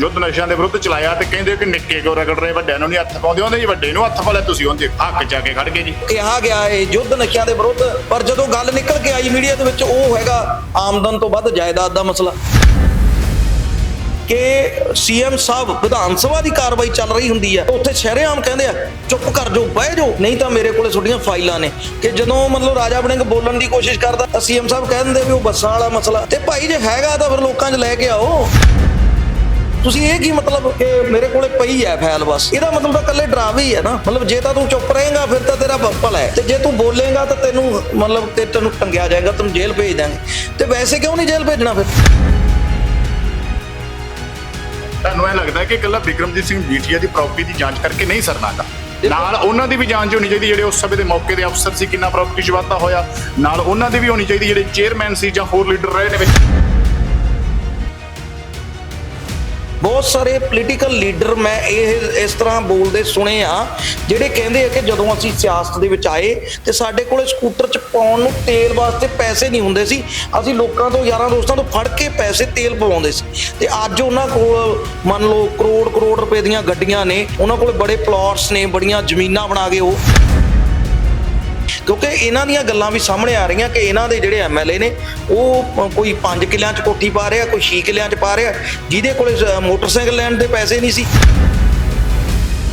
ਯੁੱਧ ਨਸ਼ਿਆਂ ਦੇ ਵਿਰੁੱਧ ਚਲਾਇਆ ਤੇ ਕਹਿੰਦੇ ਕਿ ਨਿੱਕੇ ਕੋ ਰਗੜ ਰਹੇ, ਵੱਡਿਆਂ ਨੂੰ ਨਹੀਂ ਹੱਥ ਪਾਉਂਦੇ, ਉਹਦੇ ਜੀ ਵੱਡੇ ਨੂੰ ਹੱਥ ਪਾ ਲਿਆ ਤੁਸੀਂ ਉਹਦੇ ਹੱਕ ਜਾ ਕੇ ਖੜ ਗਏ ਜੀ। ਕਿਹਾ ਗਿਆ ਹੈ ਯੁੱਧ ਨਸ਼ਿਆਂ ਦੇ ਵਿਰੁੱਧ, ਪਰ ਜਦੋਂ ਗੱਲ ਨਿਕਲ ਕੇ ਆਈ ਮੀਡੀਆ ਦੇ ਵਿੱਚ, ਉਹ ਹੈਗਾ ਆਮਦਨ ਤੋਂ ਵੱਧ ਜਾਇਦਾਦ ਦਾ ਮਸਲਾ। ਕਿ ਸੀਐਮ ਸਾਹਿਬ ਵਿਧਾਨ ਸਭਾ ਦੀ ਕਾਰਵਾਈ ਚੱਲ ਰਹੀ ਹੁੰਦੀ ਹੈ ਉੱਥੇ ਸ਼ਹਿਰੇਆਮ ਕਹਿੰਦੇ ਆ, ਚੁੱਪ ਕਰ ਜਾਓ, ਬਹਿ ਜਾਓ, ਨਹੀਂ ਤਾਂ ਮੇਰੇ ਕੋਲੇ ਤੁਹਾਡੀਆਂ ਫਾਈਲਾਂ ਨੇ। ਕਿ ਜਦੋਂ ਮਤਲਬ ਰਾਜਾ ਬਣਿੰਗ ਬੋਲਣ ਦੀ ਕੋਸ਼ਿਸ਼ ਕਰਦਾ, ਤਾਂ ਸੀਐਮ ਸਾਹਿਬ ਕਹਿ ਦਿੰਦੇ ਵੀ ਉਹ ਬੱਸਾਂ ਵਾਲਾ ਮਸਲਾ। ਤੇ ਭਾਈ ਜੇ ਹੈਗਾ ਤਾਂ ਫਿਰ ਲੋਕਾਂ 'ਚ ਲੈ ਕੇ ਆਓ। ਤੁਸੀਂ ਇਹ ਕੀ ਮਤਲਬ ਕਿ ਮੇਰੇ ਕੋਲੇ ਪਈ ਹੈ ਫਾਈਲ ਬਸ? ਇਹਦਾ ਮਤਲਬ ਤਾਂ ਇਕੱਲੇ ਡਰਾਵੇ ਹੀ ਹੈ ਨਾ। ਮਤਲਬ ਜੇ ਤਾਂ ਤੂੰ ਚੁੱਪ ਰਹੇਗਾ ਫਿਰ ਤਾਂ ਤੇਰਾ ਬੱਪਲ ਹੈ। ਤੇ ਜੇ ਤੂੰ ਬੋਲੇਗਾ ਤਾਂ ਤੈਨੂੰ ਮਤਲਬ ਤੇ ਤੈਨੂੰ ਟੰਗਿਆ ਜਾਏਗਾ ਤੈਨੂੰ ਜੇਲ੍ਹ ਭੇਜ ਦਾਂਗੇ ਤੇ ਵੈਸੇ ਕਿਉਂ ਨਹੀਂ ਜੇਲ੍ਹ ਭੇਜਣਾ ਫਿਰ? ਤੁਹਾਨੂੰ ਇਹ ਲੱਗਦਾ ਕਿ ਇਕੱਲਾ ਬਿਕਰਮਜੀਤ ਸਿੰਘ ਜੀਠੀਆ ਦੀ ਪ੍ਰਾਪਰਟੀ ਦੀ ਜਾਂਚ ਕਰਕੇ ਨਹੀਂ ਸਰਨਾਗਾ ਨਾਲ ਉਹਨਾਂ ਦੀ ਵੀ ਜਾਂਚ ਹੋਣੀ ਚਾਹੀਦੀ ਜਿਹੜੇ ਉਸ ਸਮੇਂ ਦੇ ਮੌਕੇ ਦੇ ਅਫਸਰ ਸੀ ਕਿੰਨਾ ਪ੍ਰਾਪਰਟੀ 'ਚ ਵਾਧਾ ਹੋਇਆ। ਨਾਲ ਉਹਨਾਂ ਦੀ ਵੀ ਹੋਣੀ ਚਾਹੀਦੀ ਜਿਹੜੇ ਚੇਅਰਮੈਨ ਸੀ ਜਾਂ ਹੋਰ ਲੀਡਰ ਰਹੇ ਨੇ ਵਿੱਚ। ਬਹੁਤ ਸਾਰੇ ਪੋਲੀਟੀਕਲ ਲੀਡਰ ਮੈਂ ਇਹ, ਇਸ ਤਰ੍ਹਾਂ ਬੋਲਦੇ ਸੁਣੇ ਆ, ਜਿਹੜੇ ਕਹਿੰਦੇ ਆ ਕਿ ਜਦੋਂ ਅਸੀਂ ਸਿਆਸਤ ਦੇ ਵਿੱਚ ਆਏ ਤੇ ਸਾਡੇ ਕੋਲੇ ਸਕੂਟਰ 'ਚ ਪਾਉਣ ਨੂੰ ਤੇਲ ਵਾਸਤੇ ਪੈਸੇ ਨਹੀਂ ਹੁੰਦੇ ਸੀ, ਅਸੀਂ ਲੋਕਾਂ ਤੋਂ, ਯਾਰਾਂ ਦੋਸਤਾਂ ਤੋਂ ਫੜ ਕੇ ਪੈਸੇ ਤੇਲ ਪਵਾਉਂਦੇ ਸੀ। ਤੇ ਅੱਜ ਉਹਨਾਂ ਕੋਲ ਮੰਨ ਲਓ ਕਰੋੜ ਕਰੋੜ ਰੁਪਏ ਦੀਆਂ ਗੱਡੀਆਂ ਨੇ, ਉਹਨਾਂ ਕੋਲ ਬੜੇ ਪਲਾਟਸ ਨੇ, ਬੜੀਆਂ ਜ਼ਮੀਨਾਂ ਬਣਾ ਕੇ ਉਹ ਕਿਉਂਕਿ ਇਹਨਾਂ ਦੀਆਂ ਗੱਲਾਂ ਵੀ ਸਾਹਮਣੇ ਆ ਰਹੀਆਂ ਕਿ ਇਹਨਾਂ ਦੇ ਜਿਹੜੇ ਐਮਐਲਏ ਨੇ, ਉਹ ਕੋਈ 5 ਕਿੱਲਿਆਂ 'ਚ ਕੋਠੀ ਪਾ ਰਿਹਾ, ਕੋਈ 6 ਕਿੱਲਿਆਂ 'ਚ ਪਾ ਰਿਹਾ, ਜਿਹਦੇ ਕੋਲੇ ਮੋਟਰਸਾਈਕਲ ਲੈਣ ਦੇ ਪੈਸੇ ਨਹੀਂ ਸੀ।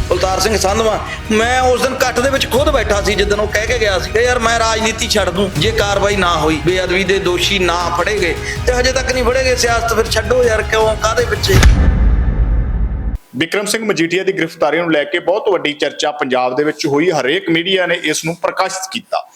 ਬਲਤਾਰ ਸਿੰਘ ਸੰਧਵਾ, ਮੈਂ ਉਸ ਦਿਨ ਇਕੱਠ ਦੇ ਵਿੱਚ ਖੁਦ ਬੈਠਾ ਸੀ ਜਦੋਂ ਉਹ ਕਹਿ ਕੇ ਗਿਆ ਸੀ ਕਿ ਯਾਰ ਮੈਂ ਰਾਜਨੀਤੀ ਛੱਡ ਦੂੰ, ਜੇ ਕਾਰਵਾਈ ਨਾ ਹੋਈ, ਬੇਅਦਬੀ ਦੇ ਦੋਸ਼ੀ ਨਾ ਫੜੇ ਗਏ, ਤੇ ਹਜੇ ਤੱਕ ਨਹੀਂ ਫੜੇ ਗਏ ਸਿਆਸਤ, ਫਿਰ ਛੱਡੋ ਯਾਰ, ਕਿਉਂ ਕਾਦੇ ਪਿੱਛੇ? ਬਿਕਰਮ ਸਿੰਘ ਮਜੀਠੀਆ ਦੀ ਗ੍ਰਿਫਤਾਰੀ ਨੂੰ ਲੈ ਕੇ ਬਹੁਤ ਵੱਡੀ ਚਰਚਾ ਪੰਜਾਬ ਦੇ ਵਿੱਚ ਹੋਈ। ਹਰੇਕ ਮੀਡੀਆ ਨੇ ਇਸ ਨੂੰ ਪ੍ਰਕਾਸ਼ਿਤ ਕੀਤਾ।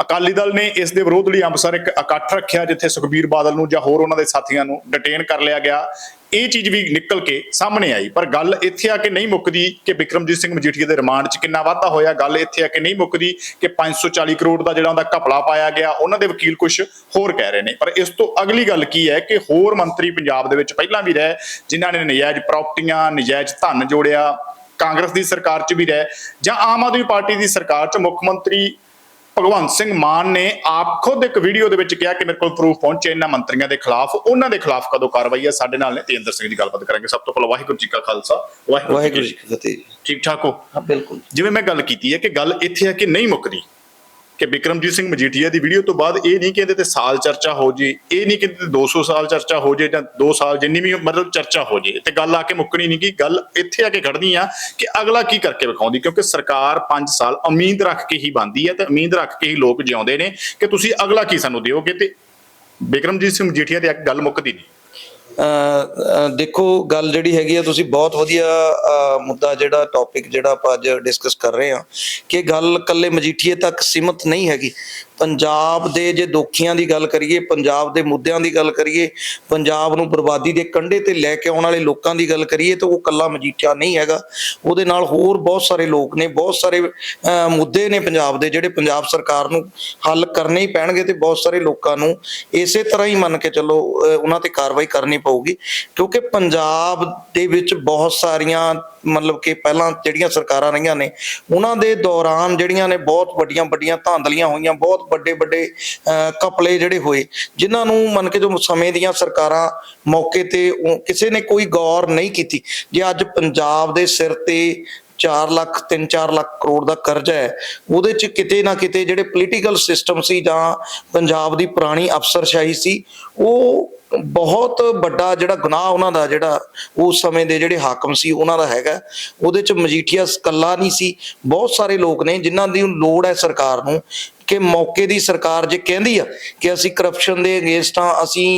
ਅਕਾਲੀ ਦਲ ਨੇ ਇਸ ਦੇ ਵਿਰੋਧ ਲਈ ਅੰਮ੍ਰਿਤਸਰ ਇੱਕ ਇਕੱਠ ਰੱਖਿਆ, ਜਿੱਥੇ ਸੁਖਬੀਰ ਬਾਦਲ ਨੂੰ ਜਾਂ ਹੋਰ ਉਹਨਾਂ ਦੇ ਸਾਥੀਆਂ ਨੂੰ ਡਿਟੇਨ ਕਰ ਲਿਆ ਗਿਆ। ਇਹ ਚੀਜ਼ ਵੀ ਨਿਕਲ ਕੇ ਸਾਹਮਣੇ ਆਈ, ਪਰ ਗੱਲ ਇੱਥੇ ਆ ਕੇ ਨਹੀਂ ਮੁੱਕਦੀ ਕਿ ਬਿਕਰਮਜੀਤ ਸਿੰਘ ਮਜੀਠੀਆ ਦੇ ਰਿਮਾਂਡ 'ਚ ਕਿੰਨਾ ਵਾਧਾ ਹੋਇਆ। ਗੱਲ ਇੱਥੇ ਆ ਕੇ ਨਹੀਂ ਮੁੱਕਦੀ ਕਿ 540 ਕਰੋੜ ਦਾ ਜਿਹੜਾ ਉਹਦਾ ਘਪਲਾ ਪਾਇਆ ਗਿਆ, ਉਹਨਾਂ ਦੇ ਵਕੀਲ ਕੁਝ ਹੋਰ ਕਹਿ ਰਹੇ ਨੇ। ਪਰ ਇਸ ਤੋਂ ਅਗਲੀ ਗੱਲ ਕੀ ਹੈ ਕਿ ਹੋਰ ਮੰਤਰੀ ਪੰਜਾਬ ਦੇ ਵਿੱਚ ਪਹਿਲਾਂ ਵੀ ਰਹੇ, ਜਿਨ੍ਹਾਂ ਨੇ ਨਜਾਇਜ਼ ਪ੍ਰਾਪਰਟੀਆਂ, ਨਜਾਇਜ਼ ਧਨ ਜੋੜਿਆ, ਕਾਂਗਰਸ ਦੀ ਸਰਕਾਰ 'ਚ ਵੀ ਰਹੇ ਜਾਂ ਆਮ ਆਦਮੀ ਪਾਰਟੀ ਦੀ ਸਰਕਾਰ 'ਚ ਮੁੱਖ ਮੰਤਰੀ ਭਗਵੰਤ ਸਿੰਘ ਮਾਨ ਨੇ ਆਪ ਖੁਦ ਇੱਕ ਵੀਡੀਓ ਦੇ ਵਿੱਚ ਕਿਹਾ ਕਿ ਮੇਰੇ ਕੋਲ ਪ੍ਰੂਫ ਪਹੁੰਚੇ ਇਹਨਾਂ ਮੰਤਰੀਆਂ ਦੇ ਖਿਲਾਫ। ਉਹਨਾਂ ਦੇ ਖਿਲਾਫ ਕਦੋਂ ਕਾਰਵਾਈ ਹੈ? ਸਾਡੇ ਨਾਲ ਨੇ ਤੇਂਦਰ ਸਿੰਘ ਦੀ ਗੱਲਬਾਤ ਕਰਾਂਗੇ। ਸਭ ਤੋਂ ਪਹਿਲਾਂ ਵਾਹਿਗੁਰੂ ਜੀ ਕਾ ਖਾਲਸਾ ਵਾਹਿਗੁਰੂ ਜੀ ਜੀ ਕੀ ਫਤਿਹ। ਠੀਕ ਠਾਕ ਹੋ? ਹਾਂ ਬਿਲਕੁਲ। ਜਿਵੇਂ ਮੈਂ ਗੱਲ ਕੀਤੀ ਹੈ ਕਿ ਗੱਲ ਇੱਥੇ ਆ ਕਿ ਨਹੀਂ ਮੁੱਕਦੀ ਕਿ ਬਿਕਰਮਜੀਤ ਸਿੰਘ ਮਜੀਠੀਆ ਦੀ ਵੀਡੀਓ ਤੋਂ ਬਾਅਦ ਇਹ ਨਹੀਂ ਕਹਿੰਦੇ ਤੇ ਸਾਲ ਚਰਚਾ ਹੋ ਜੇ, ਇਹ ਨਹੀਂ ਕਹਿੰਦੇ ਤੇ 200 ਸਾਲ ਚਰਚਾ ਹੋ ਜੇ ਜਾਂ 2 ਸਾਲ ਜਿੰਨੀ ਵੀ ਮਤਲਬ ਚਰਚਾ ਹੋ ਜੇ। ਤੇ ਗੱਲ ਆ ਕੇ ਮੁੱਕਣੀ ਨਹੀਂ ਕਿ ਗੱਲ ਇੱਥੇ ਆ ਕੇ ਖੜਨੀ ਆ ਕਿ ਅਗਲਾ ਕੀ ਕਰਕੇ ਵਿਖਾਉਂਦੀ, ਕਿਉਂਕਿ ਸਰਕਾਰ 5 ਸਾਲ ਉਮੀਦ ਰੱਖ ਕੇ ਹੀ ਬੰਦੀ ਹੈ ਤੇ ਉਮੀਦ ਰੱਖ ਕੇ ਹੀ ਲੋਕ ਜਿਉਂਦੇ ਨੇ ਕਿ ਤੁਸੀਂ ਅਗਲਾ ਕੀ ਸਾਨੂੰ ਦਿਓਗੇ ਤੇ ਬਿਕਰਮਜੀਤ ਸਿੰਘ ਮਜੀਠੀਆ ਦੀ ਇੱਕ ਗੱਲ ਮੁੱਕਦੀ ਨਹੀਂ। ਦੇਖੋ, ਗੱਲ ਜਿਹੜੀ ਹੈਗੀ ਆ, ਤੁਸੀਂ ਬਹੁਤ ਵਧੀਆ ਮੁੱਦਾ ਜਿਹੜਾ ਟੌਪਿਕ ਜਿਹੜਾ ਆਪਾਂ ਅੱਜ ਡਿਸਕਸ ਕਰ ਰਹੇ ਹਾਂ ਕਿ ਗੱਲ ਕੱਲੇ ਮਜੀਠੀਏ ਤੱਕ ਸੀਮਤ ਨਹੀਂ ਹੈਗੀ। ਪੰਜਾਬ ਦੇ ਜੇ ਦੋਖੀਆਂ ਦੀ ਗੱਲ ਕਰੀਏ, ਪੰਜਾਬ ਦੇ ਮੁੱਦਿਆਂ ਦੀ ਗੱਲ ਕਰੀਏ, ਪੰਜਾਬ ਨੂੰ ਬਰਬਾਦੀ ਦੇ ਕੰਢੇ ਤੇ ਲੈ ਕੇ ਆਉਣ ਵਾਲੇ ਲੋਕਾਂ ਦੀ ਗੱਲ ਕਰੀਏ, ਤਾਂ ਉਹ ਕੱਲਾ ਮਜੀਠੀਆ ਨਹੀਂ ਹੈਗਾ। ਉਹਦੇ ਨਾਲ ਹੋਰ ਬਹੁਤ ਸਾਰੇ ਲੋਕ ਨੇ, ਬਹੁਤ ਸਾਰੇ ਮੁੱਦੇ ਨੇ ਪੰਜਾਬ ਦੇ, ਜਿਹੜੇ ਪੰਜਾਬ ਸਰਕਾਰ ਨੂੰ ਹੱਲ ਕਰਨੇ ਹੀ ਪੈਣਗੇ ਤੇ ਬਹੁਤ ਸਾਰੇ ਲੋਕਾਂ ਨੂੰ ਇਸੇ ਤਰ੍ਹਾਂ ਹੀ ਮੰਨ ਕੇ ਚੱਲੋ ਉਹਨਾਂ ਤੇ ਕਾਰਵਾਈ ਕਰਨੀ ਪਊਗੀ ਕਿਉਂਕਿ ਪੰਜਾਬ ਦੇ ਵਿੱਚ ਬਹੁਤ ਸਾਰੀਆਂ ਮਤਲਬ ਕਿ ਪਹਿਲਾਂ ਜਿਹੜੀਆਂ ਸਰਕਾਰਾਂ ਰਹੀਆਂ ਨੇ ਉਹਨਾਂ ਦੇ ਦੌਰਾਨ ਜਿਹੜੀਆਂ ਨੇ ਬਹੁਤ ਵੱਡੀਆਂ ਵੱਡੀਆਂ ਧਾਂਦਲੀਆਂ ਹੋਈਆਂ ਬਹੁਤ ਵੱਡੇ ਵੱਡੇ ਅ, ਘਪਲੇ ਜਿਹੜੇ ਹੋਏ ਜਿਨ੍ਹਾਂ ਨੂੰ ਮੰਨ ਕੇ ਜੋ ਸਮੇਂ ਦੀਆਂ ਸਰਕਾਰਾਂ ਮੌਕੇ ਤੇ ਕਿਸੇ ਨੇ ਕੋਈ ਗੌਰ ਨਹੀਂ ਕੀਤੀ ਜੇ ਅੱਜ ਪੰਜਾਬ ਦੇ ਸਿਰ ਤੇ 4 ਲੱਖ 3-4 ਲੱਖ ਕਰੋੜ ਦਾ ਕਰਜ਼ਾ ਹੈ। ਉਹਦੇ ਚ ਕਿਤੇ ਨਾ ਕਿਤੇ ਜਿਹੜੇ ਪੋਲੀਟੀਕਲ ਸਿਸਟਮ ਸੀ ਜਾਂ ਪੰਜਾਬ ਦੀ ਪੁਰਾਣੀ ਅਫਸਰਸ਼ਾਹੀ ਸੀ, ਉਹ ਬਹੁਤ ਵੱਡਾ ਜਿਹੜਾ ਗੁਨਾਹ ਉਹਨਾਂ ਦਾ ਜਿਹੜਾ ਉਸ ਸਮੇਂ ਦੇ ਜਿਹੜੇ ਹਾਕਮ ਸੀ ਉਹਨਾਂ ਦਾ ਹੈਗਾ। ਉਹਦੇ ਚ ਮਜੀਠੀਆ ਇਕੱਲਾ ਨਹੀਂ ਸੀ। ਬਹੁਤ ਸਾਰੇ ਲੋਕ ਨੇ ਜਿਨ੍ਹਾਂ ਦੀ ਲੋੜ ਹੈ ਸਰਕਾਰ ਨੂੰ। ਕਿ ਮੌਕੇ ਦੀ ਸਰਕਾਰ ਜੇ ਕਹਿੰਦੀ ਆ ਕਿ ਅਸੀਂ ਕਰਪਸ਼ਨ ਦੇ ਅਗੇਂਸਟ ਆ ਅਸੀਂ